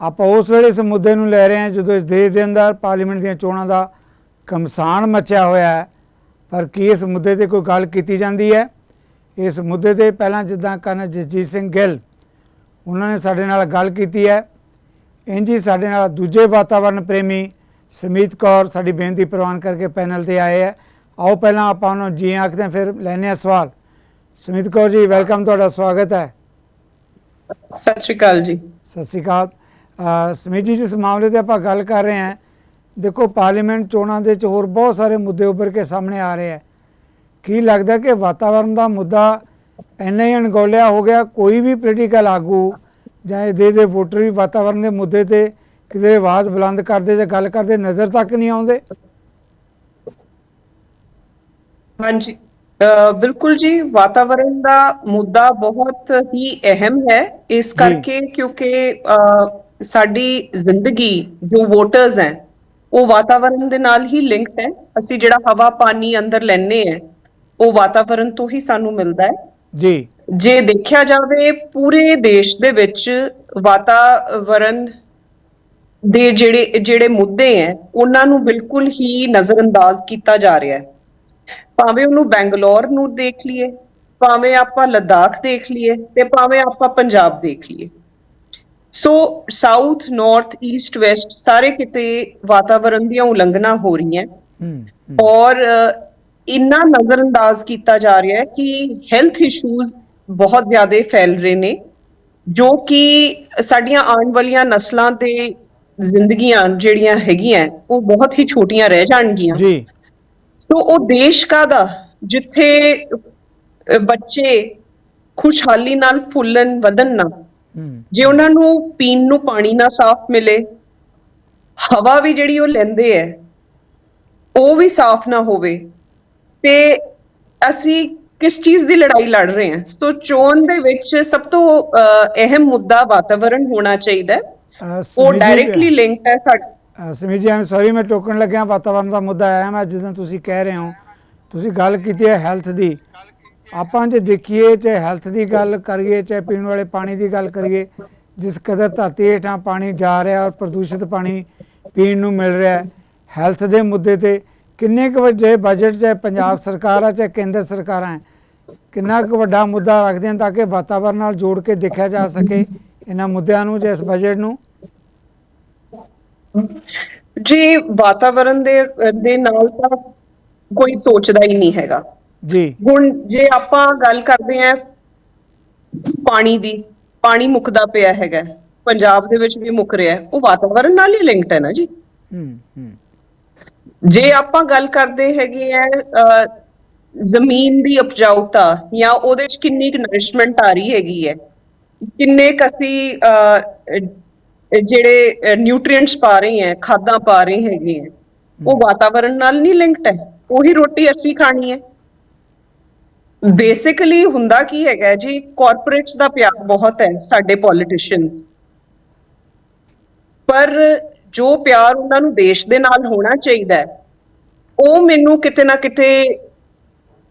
ਆਪਾਂ ਉਸ ਵੇਲੇ ਇਸ ਮੁੱਦੇ ਨੂੰ ਲੈ ਰਹੇ ਹਾਂ ਜਦੋਂ ਇਸ ਦੇਸ਼ ਦੇ ਅੰਦਰ ਪਾਰਲੀਮੈਂਟ ਦੀਆਂ ਚੋਣਾਂ ਦਾ ਕਮਸਾਨ ਮਚਿਆ ਹੋਇਆ ਹੈ। ਪਰ ਕੀ ਇਸ ਮੁੱਦੇ ਤੇ ਕੋਈ ਗੱਲ ਕੀਤੀ ਜਾਂਦੀ ਹੈ? ਇਸ ਮੁੱਦੇ ਤੇ ਪਹਿਲਾਂ ਜਿੱਦਾਂ ਕਰਨ ਜਸਜੀਤ ਸਿੰਘ ਗਿੱਲ, ਉਹਨਾਂ ਨੇ ਸਾਡੇ ਨਾਲ ਗੱਲ ਕੀਤੀ ਹੈ। ਇੰਝ ਹੀ ਸਾਡੇ ਨਾਲ ਦੂਜੇ ਵਾਤਾਵਰਣ ਪ੍ਰੇਮੀ ਸਮੀਤ ਕੌਰ, ਸਾਡੀ ਬੇਨਤੀ ਪ੍ਰਵਾਨ ਕਰਕੇ ਪੈਨਲ ਤੇ ਆਏ ਹੈ। ਆਓ ਪਹਿਲਾਂ ਆਪਾਂ ਉਹਨਾਂ ਨੂੰ ਜੀ ਆਖਦੇ ਫਿਰ ਲੈਨੇ ਆ ਸਵਾਲ। ਸਮੀਤ ਕੌਰ ਜੀ ਵੈਲਕਮ ਤੁਹਾਡਾ ਸਵਾਗਤ ਹੈ। ਸਤਿ ਸ਼੍ਰੀ ਅਕਾਲ ਜੀ। ਸਤਿ ਸ਼੍ਰੀ ਅਕਾਲ। ਸਮੀਤ ਜੀ ਜਿਸ ਮਾਮਲੇ ਤੇ ਆਪਾਂ ਗੱਲ ਕਰ ਰਹੇ ਹਾਂ ਦੇਖੋ ਪਾਰਲੀਮੈਂਟ ਚੋਣਾਂ ਦੇ ਚ ਹੋਰ ਬਹੁਤ ਸਾਰੇ ਮੁੱਦੇ ਉੱਭਰ ਕੇ ਸਾਹਮਣੇ ਆ ਰਹੇ ਹੈ। ਕੀ ਲੱਗਦਾ ਕਿ ਵਾਤਾਵਰਣ ਦਾ ਮੁੱਦਾ ਇੰਨਾ ਹੀ ਅਣਗੌਲਿਆ ਹੋ ਗਿਆ ਕੋਈ ਵੀ ਪੋਲੀਟੀਕਲ ਆਗੂ ਜਾਂ ਇਹਦੇ ਦੇ ਵੋਟਰ ਵੀ ਵਾਤਾਵਰਣ ਦੇ ਮੁੱਦੇ ਤੇ ਕਿਤੇ ਆਵਾਜ਼ ਬੁਲੰਦ ਕਰਦੇ ਜਾਂ ਗੱਲ ਕਰਦੇ ਨਜ਼ਰ ਤੱਕ ਨਹੀਂ ਆਉਂਦੇ? ਹਾਂਜੀ ਬਿਲਕੁਲ ਜੀ ਵਾਤਾਵਰਣ ਦਾ ਮੁੱਦਾ ਬਹੁਤ ਹੀ ਅਹਿਮ ਹੈ। ਇਸ। ਕਰਕੇ ਕਿਉਂਕਿ ਸਾਡੀ ਜ਼ਿੰਦਗੀ ਜੋ ਵੋਟਰਸ ਹੈ ਉਹ ਵਾਤਾਵਰਣ ਦੇ ਨਾਲ ਹੀ ਲਿੰਕਡ ਹੈ। ਅਸੀਂ ਜਿਹੜਾ ਹਵਾ ਪਾਣੀ ਅੰਦਰ ਲੈਨੇ ਹੈ ਉਹ ਵਾਤਾਵਰਣ ਤੋਂ ਹੀ ਸਾਨੂੰ ਮਿਲਦਾ ਹੈ। ਜੀ। ਜੇ ਦੇਖਿਆ ਜਾਵੇ ਪੂਰੇ ਦੇਸ਼ ਦੇ ਵਿੱਚ ਵਾਤਾਵਰਣ ਦੇ ਜਿਹੜੇ ਜਿਹੜੇ ਮੁੱਦੇ ਹੈ ਉਹਨਾਂ ਨੂੰ ਬਿਲਕੁਲ ਹੀ ਨਜ਼ਰਅੰਦਾਜ਼ ਕੀਤਾ ਜਾ ਰਿਹਾ ਹੈ। ਭਾਵੇਂ ਉਹਨੂੰ ਬੈਂਗਲੌਰ ਨੂੰ ਦੇਖ ਲਈਏ ਭਾਵੇਂ ਆਪਾਂ ਲੱਦਾਖ ਦੇਖ ਲਈਏ ਤੇ ਭਾਵੇਂ ਆਪਾਂ ਪੰਜਾਬ ਦੇਖ ਲਈਏ। So south north east west ਸਾਰੇ ਕਿਤੇ ਵਾਤਾਵਰਣ ਦੀਆਂ ਉਲੰਘਣਾ ਹੋ ਰਹੀਆਂ। ਔਰ ਇੰਨਾ ਨਜ਼ਰਅੰਦਾਜ਼ ਕੀਤਾ ਜਾ ਰਿਹਾ ਹੈ ਕਿ ਹੈਲਥ ਇਸ਼ੂਜ਼ ਬਹੁਤ ਜ਼ਿਆਦਾ ਫੈਲ ਰਹੇ ਨੇ ਜੋ ਕਿ ਸਾਡੀਆਂ ਆਉਣ ਵਾਲੀਆਂ ਨਸਲਾਂ ਤੇ ਜ਼ਿੰਦਗੀਆਂ ਜਿਹੜੀਆਂ ਹੈਗੀਆਂ ਉਹ ਬਹੁਤ ਹੀ ਛੋਟੀਆਂ ਰਹਿ ਜਾਣਗੀਆਂ। ਜੀ। ਸੋ ਉਹ ਦੇਸ਼ ਕਾਦਾ ਜਿੱਥੇ ਬੱਚੇ ਖੁਸ਼ਹਾਲੀ ਨਾਲ ਫੁੱਲਣ ਵਧਣ ਨਾ। ਜੇ ਉਹਨਾਂ ਨੂੰ ਪੀਣ ਨੂੰ ਪਾਣੀ ਨਾ ਸਾਫ਼ ਮਿਲੇ ਹਵਾ ਵੀ ਜਿਹੜੀ ਉਹ ਲੈਂਦੇ ਐ ਉਹ ਵੀ ਸਾਫ਼ ਨਾ ਹੋਵੇ ਤੇ ਅਸੀਂ ਕਿਸ ਚੀਜ਼ ਦੀ ਲੜਾਈ ਲੜ ਰਹੇ ਹਾਂ ਸੋ ਚੋਣ ਦੇ ਵਿੱਚ ਸਭ ਤੋਂ ਅਹ, ਅਹਿਮ ਮੁੱਦਾ ਵਾਤਾਵਰਣ ਹੋਣਾ ਚਾਹੀਦਾ। ਉਹ ਡਾਇਰੈਕਟਲੀ ਲਿੰਕਡ ਹੈ ਸਾਡੇ ਅ, ਸਮੀਤ ਜੀ ਆਮ ਸੌਰੀ ਮੈਂ ਟੋਕਣ ਲੱਗਿਆ ਵਾਤਾਵਰਣ ਦਾ ਮੁੱਦਾ ਆਇਆ ਮੈਂ ਜਿੱਦਾਂ ਤੁਸੀਂ ਕਹਿ ਰਹੇ ਹੋ ਤੁਸੀਂ ਗੱਲ ਕੀਤੀ ਹੈ ਹੈਲਥ ਦੀ। ਆਪਾਂ ਜੇ ਦੇਖੀਏ ਚਾਹੇ ਹੈਲਥ ਦੀ ਗੱਲ ਕਰੀਏ ਚਾਹੇ ਪੀਣ ਵਾਲੇ ਪਾਣੀ ਦੀ ਗੱਲ ਕਰੀਏ ਜਿਸ ਕਦਰ ਧਰਤੀ ਹੇਠਾਂ ਪਾਣੀ ਜਾ ਰਿਹਾ ਔਰ ਪ੍ਰਦੂਸ਼ਿਤ ਪਾਣੀ ਪੀਣ ਨੂੰ ਮਿਲ ਰਿਹਾ ਹੈ ਹੈਲਥ ਦੇ ਮੁੱਦੇ ਤੇ ਕਿੰਨੇ ਕੁ ਵੱਡੇ ਬਜਟ ਚਾਹੇ ਪੰਜਾਬ ਸਰਕਾਰ ਆ ਚਾਹੇ ਕੇਂਦਰ ਸਰਕਾਰਾਂ ਕਿੰਨਾ ਕੁ ਵੱਡਾ ਮੁੱਦਾ ਰੱਖਦੇ ਹਨ ਤਾਂ ਕਿ ਵਾਤਾਵਰਣ ਨਾਲ ਜੋੜ ਕੇ ਦੇਖਿਆ ਜਾ ਸਕੇ ਇਹਨਾਂ ਮੁੱਦਿਆਂ ਨੂੰ ਜਾਂ ਇਸ ਬਜਟ ਨੂੰ। ਜੀ ਵਾਤਾਵਰਣ ਦੇ ਦੇ ਨਾਲ ਤਾਂ ਕੋਈ ਸੋਚਦਾ ਹੀ ਨਹੀਂ ਹੈਗਾ। ਜੀ। ਹੁਣ ਜੇ ਆਪਾਂ ਗੱਲ ਕਰਦੇ ਆਂ ਪਾਣੀ ਦੀ ਪਾਣੀ ਮੁੱਕਦਾ ਪਿਆ ਹੈਗਾ। ਪੰਜਾਬ ਦੇ ਵਿੱਚ ਵੀ ਮੁੱਕ ਰਿਹਾ। ਉਹ ਵਾਤਾਵਰਣ ਨਾਲ ਹੀ ਲਿੰਕਡ ਹੈ ਨਾ ਜੀ। ਹੂੰ ਹੂੰ। ਜੇ ਆਪਾਂ ਗੱਲ ਕਰਦੇ ਹੈਗੇ ਆ ਜ਼ਮੀਨ ਦੀ ਉਪਜਾਊਤਾ ਜਾਂ ਉਹਦੇ ਚ ਕਿੰਨੀ ਕੁ ਨਰਿਸ਼ਮੈਂਟ ਆ ਰਹੀ ਹੈਗੀ ਹੈ। ਕਿੰਨੇ ਕੁ ਅਸੀਂ ਅਹ, ਅਹ, ਜਿਹੜੇ ਨਿਊਟ੍ਰੀਐਂਟਸ ਪਾ ਰਹੇ ਹੈ ਖਾਦਾਂ ਪਾ ਰਹੇ ਹੈਗੇ ਆ ਉਹ ਵਾਤਾਵਰਣ ਨਾਲ ਨਹੀਂ ਲਿੰਕਡ ਹੈ ਉਹੀ ਰੋਟੀ ਅਸੀਂ ਖਾਣੀ ਹੈ। ਬੇਸਿਕਲੀ ਹੁੰਦਾ ਕੀ ਹੈਗਾ ਹੈ ਜੀ ਕਾਰਪੋਰੇਟਸ ਦਾ ਪਿਆਰ ਬਹੁਤ ਹੈ ਸਾਡੇ ਪੋਲੀਟੀਸ਼ੀਅਨਸ ਪਰ ਜੋ ਪਿਆਰ ਉਹਨਾਂ ਨੂੰ ਦੇਸ਼ ਦੇ ਨਾਲ ਹੋਣਾ ਚਾਹੀਦਾ ਹੈ ਉਹ ਮੈਨੂੰ ਕਿਤੇ ਨਾ ਕਿਤੇ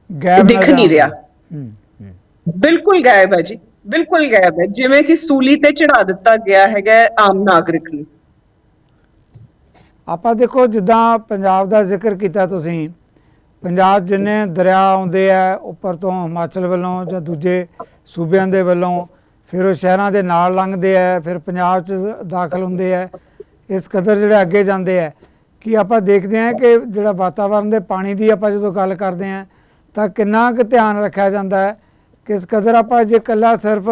ਗੈਪ ਦਿਖ ਨਹੀਂ ਰਿਹਾ। ਹੂੰ ਹੂੰ। ਬਿਲਕੁਲ ਗਾਇਬ ਹੈ ਜੀ। ਬਿਲਕੁਲ ਗਾਇਬ ਹੈ। ਜਿਵੇਂ ਕਿ ਸੂਲੀ ਤੇ ਚੜਾ ਦਿੱਤਾ ਗਿਆ ਹੈਗਾ ਆਮ ਨਾਗਰਿਕ ਨੂੰ। ਆਪਾਂ ਦੇਖੋ, ਜਿੱਦਾਂ ਪੰਜਾਬ ਦਾ ਜ਼ਿਕਰ ਕੀਤਾ ਤੁਸੀਂ, ਪੰਜਾਬ ਜਿੰਨੇ ਦਰਿਆ ਆਉਂਦੇ ਆ ਉੱਪਰ ਤੋਂ ਹਿਮਾਚਲ ਵੱਲੋਂ ਜਾਂ ਦੂਜੇ ਸੂਬਿਆਂ ਦੇ ਵੱਲੋਂ, ਫਿਰ ਉਹ ਸ਼ਹਿਰਾਂ ਦੇ ਨਾਲ ਲੰਘਦੇ ਆ, ਫਿਰ ਪੰਜਾਬ 'ਚ ਦਾਖਲ ਹੁੰਦੇ ਆ, ਇਸ ਕਦਰ ਜਿਹੜੇ ਅੱਗੇ ਜਾਂਦੇ ਆ, ਕਿ ਆਪਾਂ ਦੇਖਦੇ ਆ ਕਿ ਜਿਹੜਾ ਵਾਤਾਵਰਣ ਦੇ ਪਾਣੀ ਦੀ ਆਪਾਂ ਜਦੋਂ ਗੱਲ ਕਰਦੇ ਆ, ਤਾਂ ਕਿੰਨਾ ਕੁ ਧਿਆਨ ਰੱਖਿਆ ਜਾਂਦਾ ਹੈ ਕਿਸ ਕਦਰ ਆਪਾਂ ਜੇ ਕੱਲਾ ਸਿਰਫ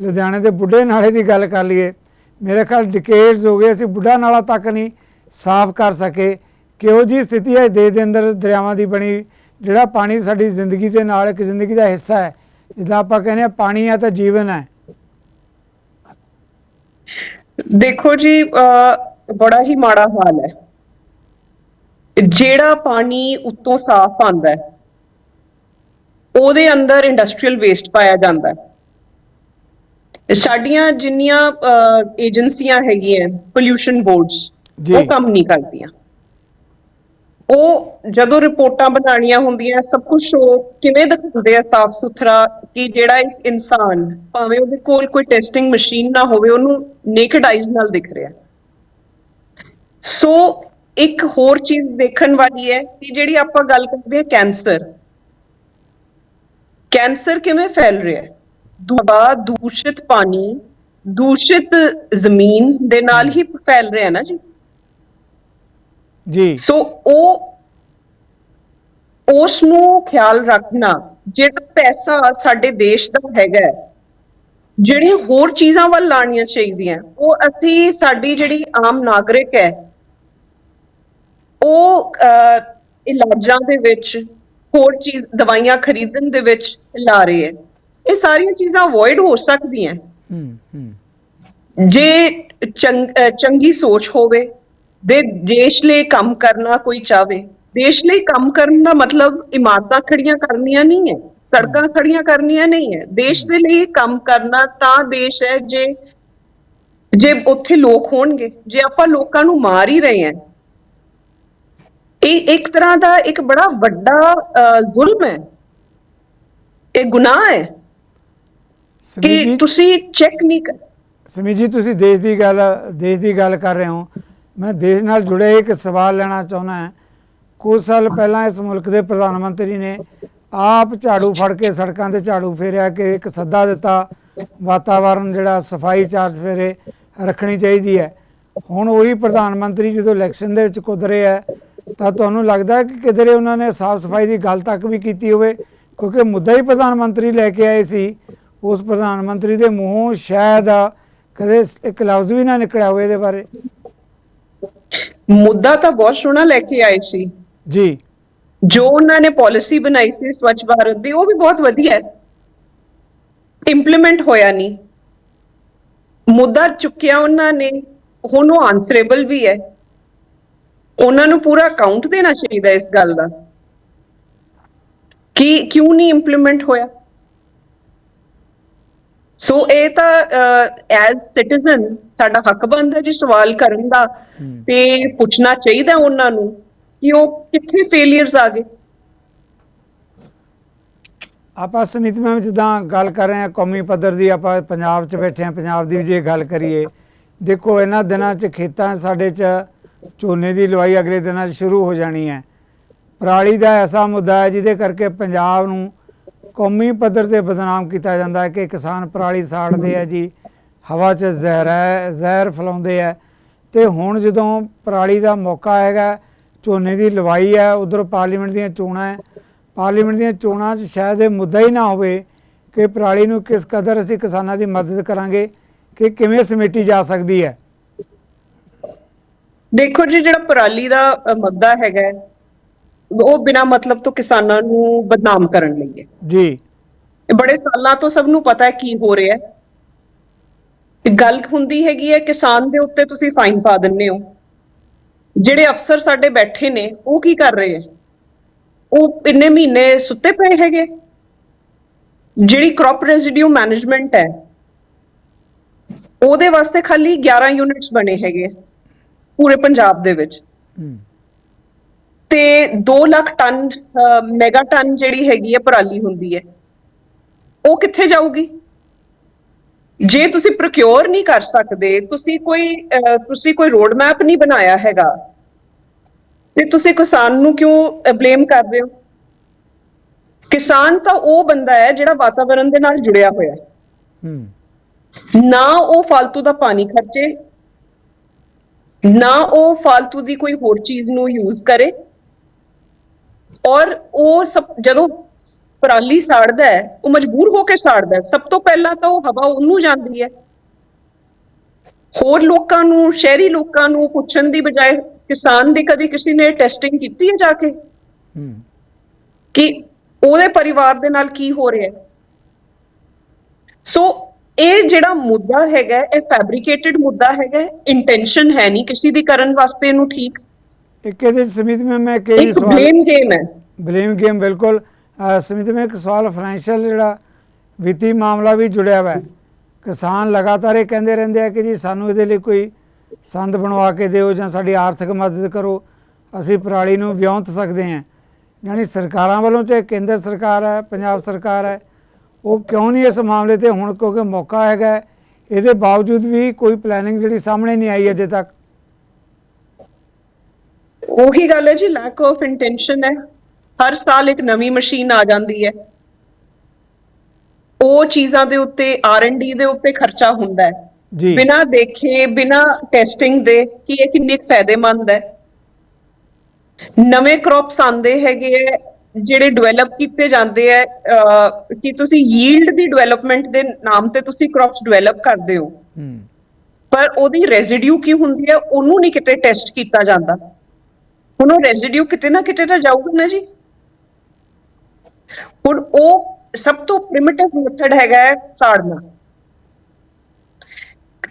ਲੁਧਿਆਣੇ ਦੇ ਬੁੱਢੇ ਨਾਲੇ ਦੀ ਗੱਲ ਕਰ ਲਈਏ ਮੇਰੇ ਖਿਆਲ ਡਿਕੇਡਸ ਹੋ ਗਏ ਅਸੀਂ ਬੁੱਢਾ ਨਾਲਾ ਤੱਕ ਨਹੀਂ ਸਾਫ਼ ਕਰ ਸਕੇ। ਕਿਹੋ ਜੀ ਸਥਿਤੀ ਹੈ ਦੇਸ਼ ਦੇ ਅੰਦਰ ਦਰਿਆਵਾਂ ਦੀ ਬਣੀ ਜਿਹੜਾ ਪਾਣੀ ਸਾਡੀ ਜ਼ਿੰਦਗੀ ਦੇ ਨਾਲ ਇੱਕ ਜ਼ਿੰਦਗੀ ਦਾ ਹਿੱਸਾ ਹੈ ਜਿੱਦਾਂ ਆਪਾਂ ਕਹਿੰਦੇ ਆ ਪਾਣੀ ਹੈ ਤਾਂ ਜੀਵਨ ਹੈ। ਦੇਖੋ ਜੀ ਅਹ, ਬੜਾ ਹੀ ਮਾੜਾ ਹਾਲ ਹੈ। ਜਿਹੜਾ ਪਾਣੀ ਉਤੋਂ ਸਾਫ਼ ਆਉਂਦਾ ਹੈ ਉਹਦੇ ਅੰਦਰ ਇੰਡਸਟਰੀਅਲ ਵੇਸਟ ਪਾਇਆ ਜਾਂਦਾ ਹੈ। ਸਾਡੀਆਂ ਜਿੰਨੀਆਂ ਏਜੰਸੀਆਂ ਹੈਗੀਆਂ ਪੋਲਿਊਸ਼ਨ ਬੋਰਡਸ। ਉਹ ਕੰਮ ਨਹੀਂ ਕਰਦੀਆਂ। ਉਹ ਜਦੋਂ ਰਿਪੋਰਟਾਂ ਬਣਾਉਣੀਆਂ ਹੁੰਦੀਆਂ ਸਭ ਕੁਝ ਉਹ ਕਿਵੇਂ ਦਿਖਾਉਂਦੇ ਆ ਸਾਫ਼ ਸੁਥਰਾ ਕਿ ਜਿਹੜਾ ਇੱਕ ਇਨਸਾਨ ਭਾਵੇਂ ਉਹਦੇ ਕੋਲ ਕੋਈ ਟੈਸਟਿੰਗ ਮਸ਼ੀਨ ਨਾ ਹੋਵੇ ਉਹਨੂੰ ਨੇਕਡ ਆਈਜ਼ ਨਾਲ ਦਿਖ ਰਿਹਾ। ਸੋ ਇੱਕ ਹੋਰ ਚੀਜ਼ ਦੇਖਣ ਵਾਲੀ ਹੈ ਕਿ ਜਿਹੜੀ ਆਪਾਂ ਗੱਲ ਕਰਦੇ ਹਾਂ ਕੈਂਸਰ ਕੈਂਸਰ ਕਿਵੇਂ ਫੈਲ ਰਿਹਾ ਹੈ? ਦੁਆ ਦੂਸ਼ਿਤ ਪਾਣੀ ਦੂਸ਼ਿਤ ਜ਼ਮੀਨ ਦੇ ਨਾਲ ਹੀ ਫੈਲ ਰਿਹਾ ਨਾ ਜੀ। ਜੀ। ਸੋ ਉਹ ਉਸ ਨੂੰ ਖਿਆਲ ਰੱਖਣਾ ਜਿਹੜਾ ਪੈਸਾ ਸਾਡੇ ਦੇਸ਼ ਦਾ ਹੈਗਾ ਜਿਹੜੀਆਂ ਹੋਰ ਚੀਜ਼ਾਂ ਵੱਲ ਲਾਣੀਆਂ ਚਾਹੀਦੀਆਂ ਉਹ ਅਸੀਂ ਸਾਡੀ ਜਿਹੜੀ ਆਮ ਨਾਗਰਿਕ ਹੈ ਉਹ ਇਲਾਜਾਂ ਦੇ ਵਿੱਚ ਹੋਰ ਚੀਜ਼ ਦਵਾਈਆਂ ਖਰੀਦਣ ਦੇ ਵਿੱਚ ਲਾ ਰਹੇ ਹੈ। ਇਹ ਸਾਰੀਆਂ ਚੀਜ਼ਾਂ ਅਵੋਇਡ ਹੋ ਸਕਦੀਆਂ ਹੂੰ। ਹੂੰ ਜੇ ਚੰਗ- ਸੋਚ ਹੋਵੇ ਦੇ ਦੇਸ਼ ਲਈ ਕੰਮ ਕਰਨਾ ਕੋਈ ਚਾਵੇ ਦੇਸ਼ ਲਈ ਕੰਮ ਕਰਨ ਦਾ ਮਤਲਬ ਇਮਾਰਤਾਂ ਖੜੀਆਂ ਕਰਨੀਆਂ ਨਹੀਂ ਹੈ ਸੜਕਾਂ ਖੜੀਆਂ ਕਰਨੀਆਂ ਨਹੀਂ ਹੈ। ਦੇਸ਼ ਦੇ ਲਈ ਕੰਮ ਕਰਨਾ ਤਾਂ ਦੇਸ਼ ਹੈ ਜੇ ਜੇ ਉੱਥੇ ਲੋਕ ਹੋਣਗੇ ਜੇ ਆਪਾਂ ਲੋਕਾਂ ਨੂੰ ਮਾਰ ਹੀ ਰਹੇ ਹਾਂ ਇਹ ਇੱਕ ਤਰ੍ਹਾਂ ਦਾ ਇੱਕ ਬੜਾ ਵੱਡਾ ਜ਼ੁਲਮ ਹੈ। ਇਹ ਗੁਨਾਹ ਹੈ ਕਿ ਤੁਸੀਂ ਚੈੱਕ ਨਹੀਂ ਕਰ ਸਮੀ ਜੀ ਤੁਸੀਂ ਦੇਸ਼ ਦੀ ਗੱਲ ਦੇਸ਼ ਦੀ ਗੱਲ ਕਰ ਰਹੇ ਹੋ। ਮੈਂ ਦੇਸ਼ ਨਾਲ ਜੁੜੇ ਇੱਕ ਸਵਾਲ ਲੈਣਾ ਚਾਹੁੰਦਾ ਹਾਂ। ਕੁਝ ਸਾਲ ਪਹਿਲਾਂ ਇਸ ਮੁਲਕ ਦੇ ਪ੍ਰਧਾਨ ਮੰਤਰੀ ਨੇ ਆਪ ਝਾੜੂ ਫੜ ਕੇ ਸੜਕਾਂ ਤੇ ਝਾੜੂ ਫੇਰਿਆ ਕਿ ਇੱਕ ਸੱਦਾ ਦਿੱਤਾ ਵਾਤਾਵਰਨ ਜਿਹੜਾ ਸਫ਼ਾਈ ਚਾਰ ਸਫੇਰੇ ਰੱਖਣੀ ਚਾਹੀਦੀ ਹੈ। ਹੁਣ ਉਹੀ ਪ੍ਰਧਾਨ ਮੰਤਰੀ ਜਦੋਂ ਇਲੈਕਸ਼ਨ ਦੇ ਵਿੱਚ ਕੁਦਰੇ ਹੈ ਤਾਂ ਤੁਹਾਨੂੰ ਲੱਗਦਾ ਕਿ ਕਿਧਰੇ ਉਹਨਾਂ ਨੇ ਸਾਫ਼ ਸਫ਼ਾਈ ਦੀ ਗੱਲ ਤੱਕ ਵੀ ਕੀਤੀ ਹੋਵੇ? ਕਿਉਂਕਿ ਮੁੱਦਾ ਹੀ ਪ੍ਰਧਾਨ ਮੰਤਰੀ ਲੈ ਕੇ ਆਏ ਸੀ। ਉਸ ਪ੍ਰਧਾਨ ਮੰਤਰੀ ਦੇ ਮੂੰਹੋਂ ਸ਼ਾਇਦ ਕਦੇ ਇੱਕ ਲਫ਼ਜ਼ ਵੀ ਨਾ ਨਿਕਲਿਆ ਹੋਵੇ ਇਹਦੇ ਬਾਰੇ। ਮੁੱਦਾ ਤਾਂ ਬਹੁਤ ਸੋਹਣਾ ਲੈ ਕੇ ਆਏ ਸੀ। ਜੀ। ਜੋ ਉਹਨਾਂ ਨੇ ਪਾਲਿਸੀ ਬਣਾਈ ਸੀ ਸਵੱਛ ਭਾਰਤ ਦੀ ਉਹ ਵੀ ਬਹੁਤ ਵਧੀਆ ਹੈ। ਇੰਪਲੀਮੈਂਟ ਹੋਇਆ ਨਹੀਂ। ਮੁੱਦਾ ਚੁੱਕਿਆ ਉਹਨਾਂ ਨੇ ਹੁਣ ਉਹ ਆਨਸਰੇਬਲ ਵੀ ਹੈ। ਉਹਨਾਂ ਨੂੰ ਪੂਰਾ ਅਕਾਊਂਟ ਦੇਣਾ ਚਾਹੀਦਾ ਇਸ ਗੱਲ ਦਾ। ਕਿ ਕਿਉਂ ਨਹੀਂ ਇੰਪਲੀਮੈਂਟ ਹੋਇਆ? ਸੋ ਇਹ ਤਾਂ ਐਜ਼ ਸਿਟੀਜ਼ਨ ਸਾਡਾ ਹੱਕ ਬਣਦਾ ਜੀ ਸਵਾਲ ਕਰਨ ਦਾ। ਤੇ ਪੁੱਛਣਾ ਚਾਹੀਦਾ ਉਹਨਾਂ ਨੂੰ ਕਿ ਉਹ ਕਿੱਥੇ ਫੇਲਿਅਰਸ ਆ ਗਏ। ਆਪਾਂ ਸਮਿਤ ਮੈਂ ਜਿੱਦਾਂ ਗੱਲ ਕਰ ਰਹੇ ਹਾਂ ਕੌਮੀ ਪੱਧਰ ਦੀ ਆਪਾਂ ਪੰਜਾਬ 'ਚ ਬੈਠੇ ਹਾਂ ਪੰਜਾਬ ਦੀ ਵੀ ਜੇ ਗੱਲ ਕਰੀਏ ਦੇਖੋ ਇਹਨਾਂ ਦਿਨਾਂ 'ਚ ਖੇਤਾਂ ਸਾਡੇ 'ਚ ਝੋਨੇ ਦੀ ਲਵਾਈ ਅਗਲੇ ਦਿਨਾਂ 'ਚ ਸ਼ੁਰੂ ਹੋ ਜਾਣੀ ਹੈ। ਪਰਾਲੀ ਦਾ ਐਸਾ ਮੁੱਦਾ ਹੈ ਜਿਹਦੇ ਕਰਕੇ ਪੰਜਾਬ ਨੂੰ ਕੌਮੀ ਪੱਧਰ ਤੇ ਬਦਨਾਮ ਕੀਤਾ ਜਾਂਦਾ ਹੈ ਕਿ ਕਿਸਾਨ ਪਰਾਲੀ ਸਾੜਦੇ ਆ ਜੀ। ਹਵਾ 'ਚ ਜ਼ਹਿਰ ਹੈ, ਜ਼ਹਿਰ ਫੈਲਾਉਂਦੇ ਆ ਤੇ ਹੁਣ ਜਦੋਂ ਪਰਾਲੀ ਦਾ ਮੌਕਾ ਹੈਗਾ, ਝੋਨੇ ਦੀ ਲਵਾਈ ਹੈ, ਉਧਰ ਪਾਰਲੀਮੈਂਟ ਦੀਆਂ ਚੋਣਾਂ ਹੈ। ਪਾਰਲੀਮੈਂਟ ਦੀਆਂ ਚੋਣਾਂ 'ਚ ਸ਼ਾਇਦ ਇਹ ਮੁੱਦਾ ਹੀ ਨਾ ਹੋਵੇ ਕਿ ਪਰਾਲੀ ਨੂੰ ਕਿਸ ਕਦਰ ਅਸੀਂ ਕਿਸਾਨਾਂ ਦੀ ਮਦਦ ਕਰਾਂਗੇ, ਕਿ ਕਿਵੇਂ ਸਮੇਟੀ ਜਾ ਸਕਦੀ ਹੈ। ਦੇਖੋ ਜੀ ਜਿਹੜਾ ਪਰਾਲੀ ਦਾ ਅ, ਮੁੱਦਾ ਹੈਗਾ ਹੈ, ਉਹ ਬਿਨਾ ਮਤਲਬ ਤੋਂ ਕਿਸਾਨਾਂ ਨੂੰ ਬਦਨਾਮ ਕਰਨ ਲਈ ਹੈ। ਜੀ। ਇਹ ਬੜੇ ਸਾਲਾਂ ਤੋਂ ਸਭ ਨੂੰ ਪਤਾ ਹੈ ਕੀ ਹੋ ਰਿਹਾ ਹੈ। ਤੇ ਗੱਲ ਹੁੰਦੀ ਹੈਗੀ ਹੈ ਕਿਸਾਨ ਦੇ ਉੱਤੇ ਤੁਸੀਂ ਫਾਈਨ ਪਾ ਦਿੰਦੇ ਹੋ। ਜਿਹੜੇ ਅਫਸਰ ਸਾਡੇ ਬੈਠੇ ਨੇ ਉਹ ਕੀ ਕਰ ਰਹੇ ਹੈ? ਉਹ ਇੰਨੇ ਮਹੀਨੇ ਸੁੱਤੇ ਪਏ ਹੈਗੇ। ਜਿਹੜੀ ਕ੍ਰੌਪ ਰੈਜ਼ੀਡਿਊ ਮੈਨੇਜਮੈਂਟ ਹੈ ਉਹਦੇ ਵਾਸਤੇ ਖਾਲੀ 11 ਯੂਨਿਟਸ ਬਣੇ ਹੈਗੇ। ਪੂਰੇ ਪੰਜਾਬ ਦੇ ਵਿੱਚ। ਤੇ 2 ਲੱਖ ਟਨ ਮੈਗਾ ਟਨ ਜਿਹੜੀ ਹੈਗੀ ਹੈ ਪਰਾਲੀ ਹੁੰਦੀ ਹੈ ਉਹ ਕਿੱਥੇ ਜਾਊਗੀ? ਜੇ ਤੁਸੀਂ ਪ੍ਰੋਕਿਉਰ ਨਹੀਂ ਕਰ ਸਕਦੇ ਤੁਸੀਂ ਕੋਈ ਤੁਸੀਂ ਕੋਈ ਰੋਡ ਮੈਪ ਨਹੀਂ ਬਣਾਇਆ ਹੈਗਾ ਤੇ ਤੁਸੀਂ ਕਿਸਾਨ ਨੂੰ ਕਿਉਂ ਬਲੇਮ ਕਰ ਰਹੇ ਹੋ? ਕਿਸਾਨ ਤਾਂ ਉਹ ਬੰਦਾ ਹੈ ਜਿਹੜਾ ਵਾਤਾਵਰਣ ਦੇ ਨਾਲ ਜੁੜਿਆ ਹੋਇਆ ਹੈ। ਹੂੰ। ਨਾ ਉਹ ਫालतू ਦਾ ਪਾਣੀ ਖਰਚੇ ਨਾ ਉਹ ਫालतू ਦੀ ਕੋਈ ਹੋਰ ਚੀਜ਼ ਨੂੰ ਯੂਜ਼ ਕਰੇ। ਔਰ ਉਹ ਜਦੋਂ ਪਰਾਲੀ ਸਾੜਦਾ ਹੈ ਉਹ ਮਜਬੂਰ ਹੋ ਕੇ ਸਾੜਦਾ ਹੈ। ਸਭ ਤੋਂ ਪਹਿਲਾਂ ਤਾਂ ਉਹ ਹਵਾ ਉਹਨੂੰ ਜਾਂਦੀ ਹੈ। ਹੋਰ ਲੋਕਾਂ ਨੂੰ ਸ਼ਹਿਰੀ ਲੋਕਾਂ ਨੂੰ ਪੁੱਛਣ ਦੀ ਬਜਾਏ ਕਿਸਾਨ ਦੀ ਕਦੀ ਕਿਸੇ ਨੇ ਟੈਸਟਿੰਗ ਕੀਤੀ ਹੈ ਜਾ ਕੇ? ਕਿ ਉਹਦੇ ਪਰਿਵਾਰ ਦੇ ਨਾਲ ਕੀ ਹੋ ਰਿਹਾ ਹੈ? ਸੋ ਇਹ ਜਿਹੜਾ ਮੁੱਦਾ ਹੈਗਾ ਇਹ ਫੈਬਰੀਕੇਟਿਡ ਮੁੱਦਾ ਹੈਗਾ ਇੰਟੈਂਸ਼ਨ ਹੈ ਨਹੀਂ ਕਿਸੇ ਦੀ ਕਰਨ ਵਾਸਤੇ ਇਹਨੂੰ ਠੀਕ। ਇੱਕ ਇਹਦੇ ਸਮਿਤ ਮੈਂ ਮੈਂ ਕਈ ਸਵਾਲ ਬਲੇਮ ਗੇਮ ਹੈ। ਬਲੇਮ ਗੇਮ ਬਿਲਕੁਲ। ਸਮਿਤ ਮੈਂ ਇੱਕ ਸਵਾਲ ਫਾਈਨੈਂਸ਼ੀਅਲ ਜਿਹੜਾ ਵਿੱਤੀ ਮਾਮਲਾ ਵੀ ਜੁੜਿਆ ਹੋਇਆ ਕਿਸਾਨ ਲਗਾਤਾਰ ਇਹ ਕਹਿੰਦੇ ਰਹਿੰਦੇ ਆ ਕਿ ਜੀ ਸਾਨੂੰ ਇਹਦੇ ਲਈ ਕੋਈ ਸੰਦ ਬਣਵਾ ਕੇ ਦਿਓ ਜਾਂ ਸਾਡੀ ਆਰਥਿਕ ਮਦਦ ਕਰੋ। ਅਸੀਂ ਪਰਾਲੀ ਨੂੰ ਵਿਉਂਤ ਸਕਦੇ ਹਾਂ। ਯਾਨੀ ਸਰਕਾਰਾਂ ਵੱਲੋਂ ਚਾਹੇ ਕੇਂਦਰ ਸਰਕਾਰ ਹੈ ਪੰਜਾਬ ਸਰਕਾਰ ਹੈ ਉਹ ਕਿਉਂ ਨਹੀਂ ਇਸ ਮਾਮਲੇ ਤੇ? ਹੁਣ ਕਿਉਂਕਿ ਮੌਕਾ ਹੈਗਾ ਇਹਦੇ ਬਾਵਜੂਦ ਵੀ ਕੋਈ ਪਲੈਨਿੰਗ ਜਿਹੜੀ ਸਾਹਮਣੇ ਨਹੀਂ ਆਈ ਅਜੇ ਤੱਕ। ਉਹੀ ਗੱਲ ਹੈ ਜੀ ਲੈਕ ਆਫ ਇੰਟੈਂਸ਼ਨ ਹੈ। ਹਰ ਸਾਲ ਇੱਕ ਨਵੀਂ ਮਸ਼ੀਨ ਆ ਜਾਂਦੀ ਹੈ। ਉਹ ਚੀਜ਼ਾਂ ਦੇ ਉੱਤੇ ਡੀ ਦੇ ਉੱਤੇ ਖਰਚਾ ਹੁੰਦਾ ਹੈ। ਜੀ। ਬਿਨਾ ਦੇਖੇ ਬਿਨਾ ਟੈਸਟਿੰਗ ਦੇ ਕਿ ਇਹ ਕਿੰਨੀ ਫਾਇਦੇਮੰਦ ਹੈ। ਨਵੇਂ ਕ੍ਰੌਪਸ ਆਉਂਦੇ ਹੈਗੇ ਜਿਹੜੇ ਡਿਵੈਲਪ ਕੀਤੇ ਜਾਂਦੇ ਅਹ, ਕਿ ਤੁਸੀਂ ਯੀਲਡ ਦੀ ਡਿਵੈਲਪਮੈਂਟ ਦੇ ਨਾਮ ਤੇ ਤੁਸੀਂ ਕ੍ਰੌਪਸ ਡਿਵੈਲਪ ਕਰਦੇ ਹੋ। ਪਰ ਉਹਦੀ ਰੈਜ਼ੀਡਿਊ ਕੀ ਹੁੰਦੀ ਹੈ ਉਹਨੂੰ ਨਹੀਂ ਕਿਤੇ ਟੈਸਟ ਕੀਤਾ ਜਾਂਦਾ। ਹੁਣ ਉਹ ਰੈਜ਼ੀਡਿਊ ਕਿਤੇ ਨਾ ਕਿਤੇ ਤਾਂ ਜਾਊਗਾ ਨਾ ਜੀ। ਹੁਣ ਉਹ ਸਭ ਤੋਂ ਪ੍ਰਿਮਿਟਿਵ ਮੈਥਡ ਹੈਗਾ ਹੈ ਸਾੜਨਾ।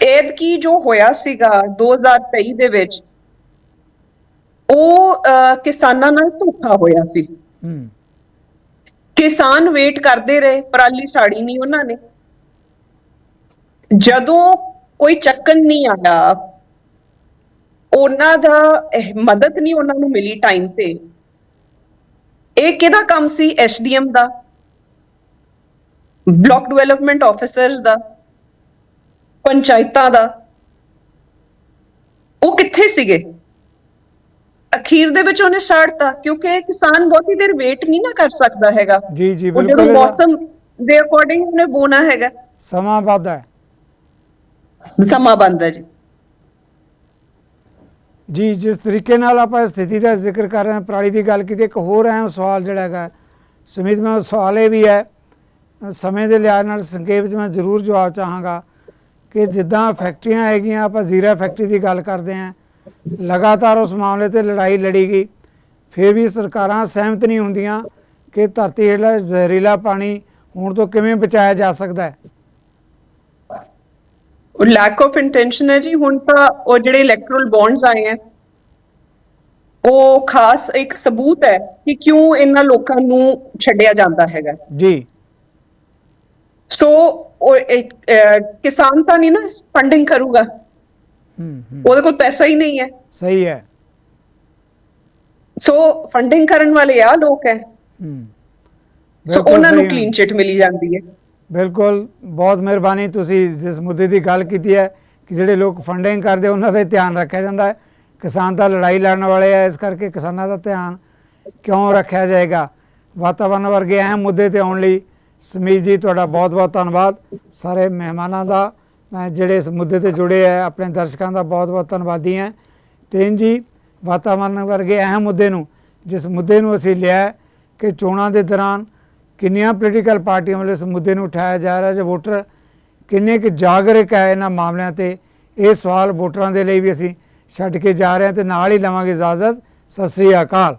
ਐਦ ਕੀ ਜੋ ਹੋਇਆ ਸੀਗਾ 2023 ਦੇ ਵਿੱਚ ਉਹ ਕਿਸਾਨਾਂ ਨਾਲ ਧੋਖਾ ਹੋਇਆ ਸੀ। ਹੂੰ। ਕਿਸਾਨ ਵੇਟ ਕਰਦੇ ਰਹੇ, ਪਰਾਲੀ ਸਾੜੀ ਨਹੀਂ ਉਹਨਾਂ ਨੇ। ਜਦੋਂ ਕੋਈ ਚੱਕਣ ਨਹੀਂ ਆਇਆ, ਉਹਨਾਂ ਦਾ ਮਦਦ ਨਹੀਂ ਉਹਨਾਂ ਨੂੰ ਮਿਲੀ ਟਾਈਮ ਤੇ। ਇਹ ਕਿਹਦਾ ਕੰਮ ਸੀ? ਐਸਡੀਐਮ ਦਾ। ਬਲਾਕ ਡਿਵੈਲਪਮੈਂਟ ਆਫੀਸਰਸ ਦਾ। ਪੰਚਾਇਤਾਂ ਦਾ। ਉਹ ਕਿੱਥੇ ਸੀਗੇ? ਅਖੀਰ ਦੇ ਵਿੱਚ ਉਹਨੇ ਸਾੜਤਾ ਕਿਉਂਕਿ ਕਿਸਾਨ ਬਹੁਤੀ ਦੇਰ ਵੇਟ ਨਹੀਂ ਨਾ ਕਰ ਸਕਦਾ ਹੈਗਾ। ਜੀ ਜੀ ਜਦੋਂ ਬਿਲਕੁਲ ਇਹਦਾ ਮੌਸਮ ਦੇ ਅਕੋਰਡਿੰਗ ਉਹਨੇ ਬੋਣਾ ਹੈਗਾ। ਸਮਾਂ ਵੱਧ ਹੈ। ਸਮਾਂ ਬੰਦ ਹੈ ਜੀ। ਜੀ ਜਿਸ ਤਰੀਕੇ ਨਾਲ ਆਪਾਂ ਸਥਿਤੀ ਦਾ ਜ਼ਿਕਰ ਕਰ ਰਹੇ ਹਾਂ ਪਰਾਲੀ ਦੀ ਗੱਲ ਕੀਤੀ ਇੱਕ ਹੋਰ ਅਹਿਮ ਸਵਾਲ ਜਿਹੜਾ ਹੈਗਾ ਸੁਮਿਤ ਮੈਂ ਸਵਾਲ ਇਹ ਵੀ ਹੈ ਸਮੇਂ ਦੇ ਲਿਹਾਜ਼ ਨਾਲ ਸੰਖੇਪ ਵਿੱਚ ਮੈਂ ਜ਼ਰੂਰ ਜਵਾਬ ਚਾਹਾਂਗਾ ਕਿ ਜਿੱਦਾਂ ਫੈਕਟਰੀਆਂ ਹੈਗੀਆਂ ਆਪਾਂ ਜ਼ੀਰਾ ਫੈਕਟਰੀ ਦੀ ਗੱਲ ਕਰਦੇ ਹਾਂ ਲਗਾਤਾਰ ਉਸ ਮਾਮਲੇ ਤੇ ਲੜਾਈ ਲੜੀ ਗਈ। ਫਿਰ ਵੀ ਸਰਕਾਰਾਂ ਸਹਿਮਤ ਨਹੀਂ ਹੁੰਦੀਆਂ ਕਿ ਧਰਤੀ ਹੇਠਲਾ ਜ਼ਹਿਰੀਲਾ ਪਾਣੀ ਹੁਣ ਤੋਂ ਕਿਵੇਂ ਬਚਾਇਆ ਜਾ ਸਕਦਾ ਹੈ। ਉਹ ਲੈਕ ਆਫ ਇੰਟੈਂਸ਼ਨ ਹੈ ਜੀ। ਹੁਣ ਤਾਂ ਉਹ ਜਿਹੜੇ ਇਲੈਕਟਰਲ ਬੌਂਡਸ ਆਏ ਹੈ ਉਹ ਖਾਸ ਇੱਕ ਸਬੂਤ ਹੈ ਕਿ ਕਿਉਂ ਇਹਨਾਂ ਲੋਕਾਂ ਨੂੰ ਛੱਡਿਆ ਜਾਂਦਾ ਹੈਗਾ ਜੀ। ਸੋ ਕਿਸਾਨ ਤਾਂ ਨਹੀਂ ਨਾ ਫੰਡਿੰਗ ਕਰੂਗਾ। ਉਹਦੇ ਕੋਲ ਪੈਸਾ ਹੀ ਨਹੀਂ ਹੈ। ਸਹੀ ਹੈ। ਸੋ ਫੰਡਿੰਗ ਕਰਨ ਵਾਲੇ ਆ ਲੋਕ ਹੈ। ਸੋ ਉਹਨਾਂ ਨੂੰ। ਕਲੀਨ ਚਿਟ ਮਿਲੀ ਜਾਂਦੀ ਹੈ। ਬਿਲਕੁਲ ਬਹੁਤ ਮਿਹਰਬਾਨੀ ਤੁਸੀਂ ਜਿਸ ਮੁੱਦੇ ਦੀ ਗੱਲ ਕੀਤੀ ਹੈ ਕਿ ਜਿਹੜੇ ਲੋਕ ਫੰਡਿੰਗ ਕਰਦੇ ਉਹਨਾਂ ਦਾ ਧਿਆਨ ਰੱਖਿਆ ਜਾਂਦਾ ਹੈ। ਕਿਸਾਨ ਤਾਂ ਲੜਾਈ ਲੜਨ ਵਾਲੇ ਆ ਇਸ ਕਰਕੇ ਕਿਸਾਨਾਂ ਦਾ ਧਿਆਨ ਕਿਉਂ ਰੱਖਿਆ ਜਾਏਗਾ? ਵਾਤਾਵਰਣ ਵਰਗੇ ਅਹਿਮ ਮੁੱਦੇ ਤੇ ਆਉਣ ਲਈ ਸਮੀਰ ਜੀ ਤੁਹਾਡਾ ਬਹੁਤ ਬਹੁਤ ਧੰਨਵਾਦ। ਸਾਰੇ ਮਹਿਮਾਨਾਂ ਦਾ ਜਿਹੜੇ ਇਸ ਮੁੱਦੇ ਤੇ ਜੁੜੇ ਆ, ਆਪਣੇ ਦਰਸ਼ਕਾਂ ਦਾ ਬਹੁਤ ਬਹੁਤ ਧੰਨਵਾਦੀ ਹਾਂ। ਤੇਨ ਜੀ ਵਾਤਾਵਰਣ ਵਰਗੇ ਅਹਿਮ ਮੁੱਦੇ ਨੂੰ, ਜਿਸ ਮੁੱਦੇ ਨੂੰ ਅਸੀਂ ਲਿਆ ਕਿ ਚੋਣਾਂ ਦੇ ਦੌਰਾਨ ਕਿੰਨੀਆਂ ਪੋਲੀਟੀਕਲ ਪਾਰਟੀਆਂ ਵੱਲੋਂ ਇਸ ਮੁੱਦੇ ਨੂੰ ਉਠਾਇਆ ਜਾ ਰਿਹਾ ਹੈ ਜਾਂ ਵੋਟਰ ਕਿੰਨੇ ਕੁ ਜਾਗਰੂਕ ਹੈ ਇਹਨਾਂ ਮਾਮਲਿਆਂ ਤੇ, ਇਹ ਸਵਾਲ ਵੋਟਰਾਂ ਦੇ ਲਈ ਵੀ ਅਸੀਂ ਛੱਡ ਕੇ ਜਾ ਰਹੇ ਹਾਂ ਤੇ ਨਾਲ ਹੀ ਲਵਾਂਗੇ ਇਜਾਜ਼ਤ। ਸਤਿ ਸ੍ਰੀ ਅਕਾਲ।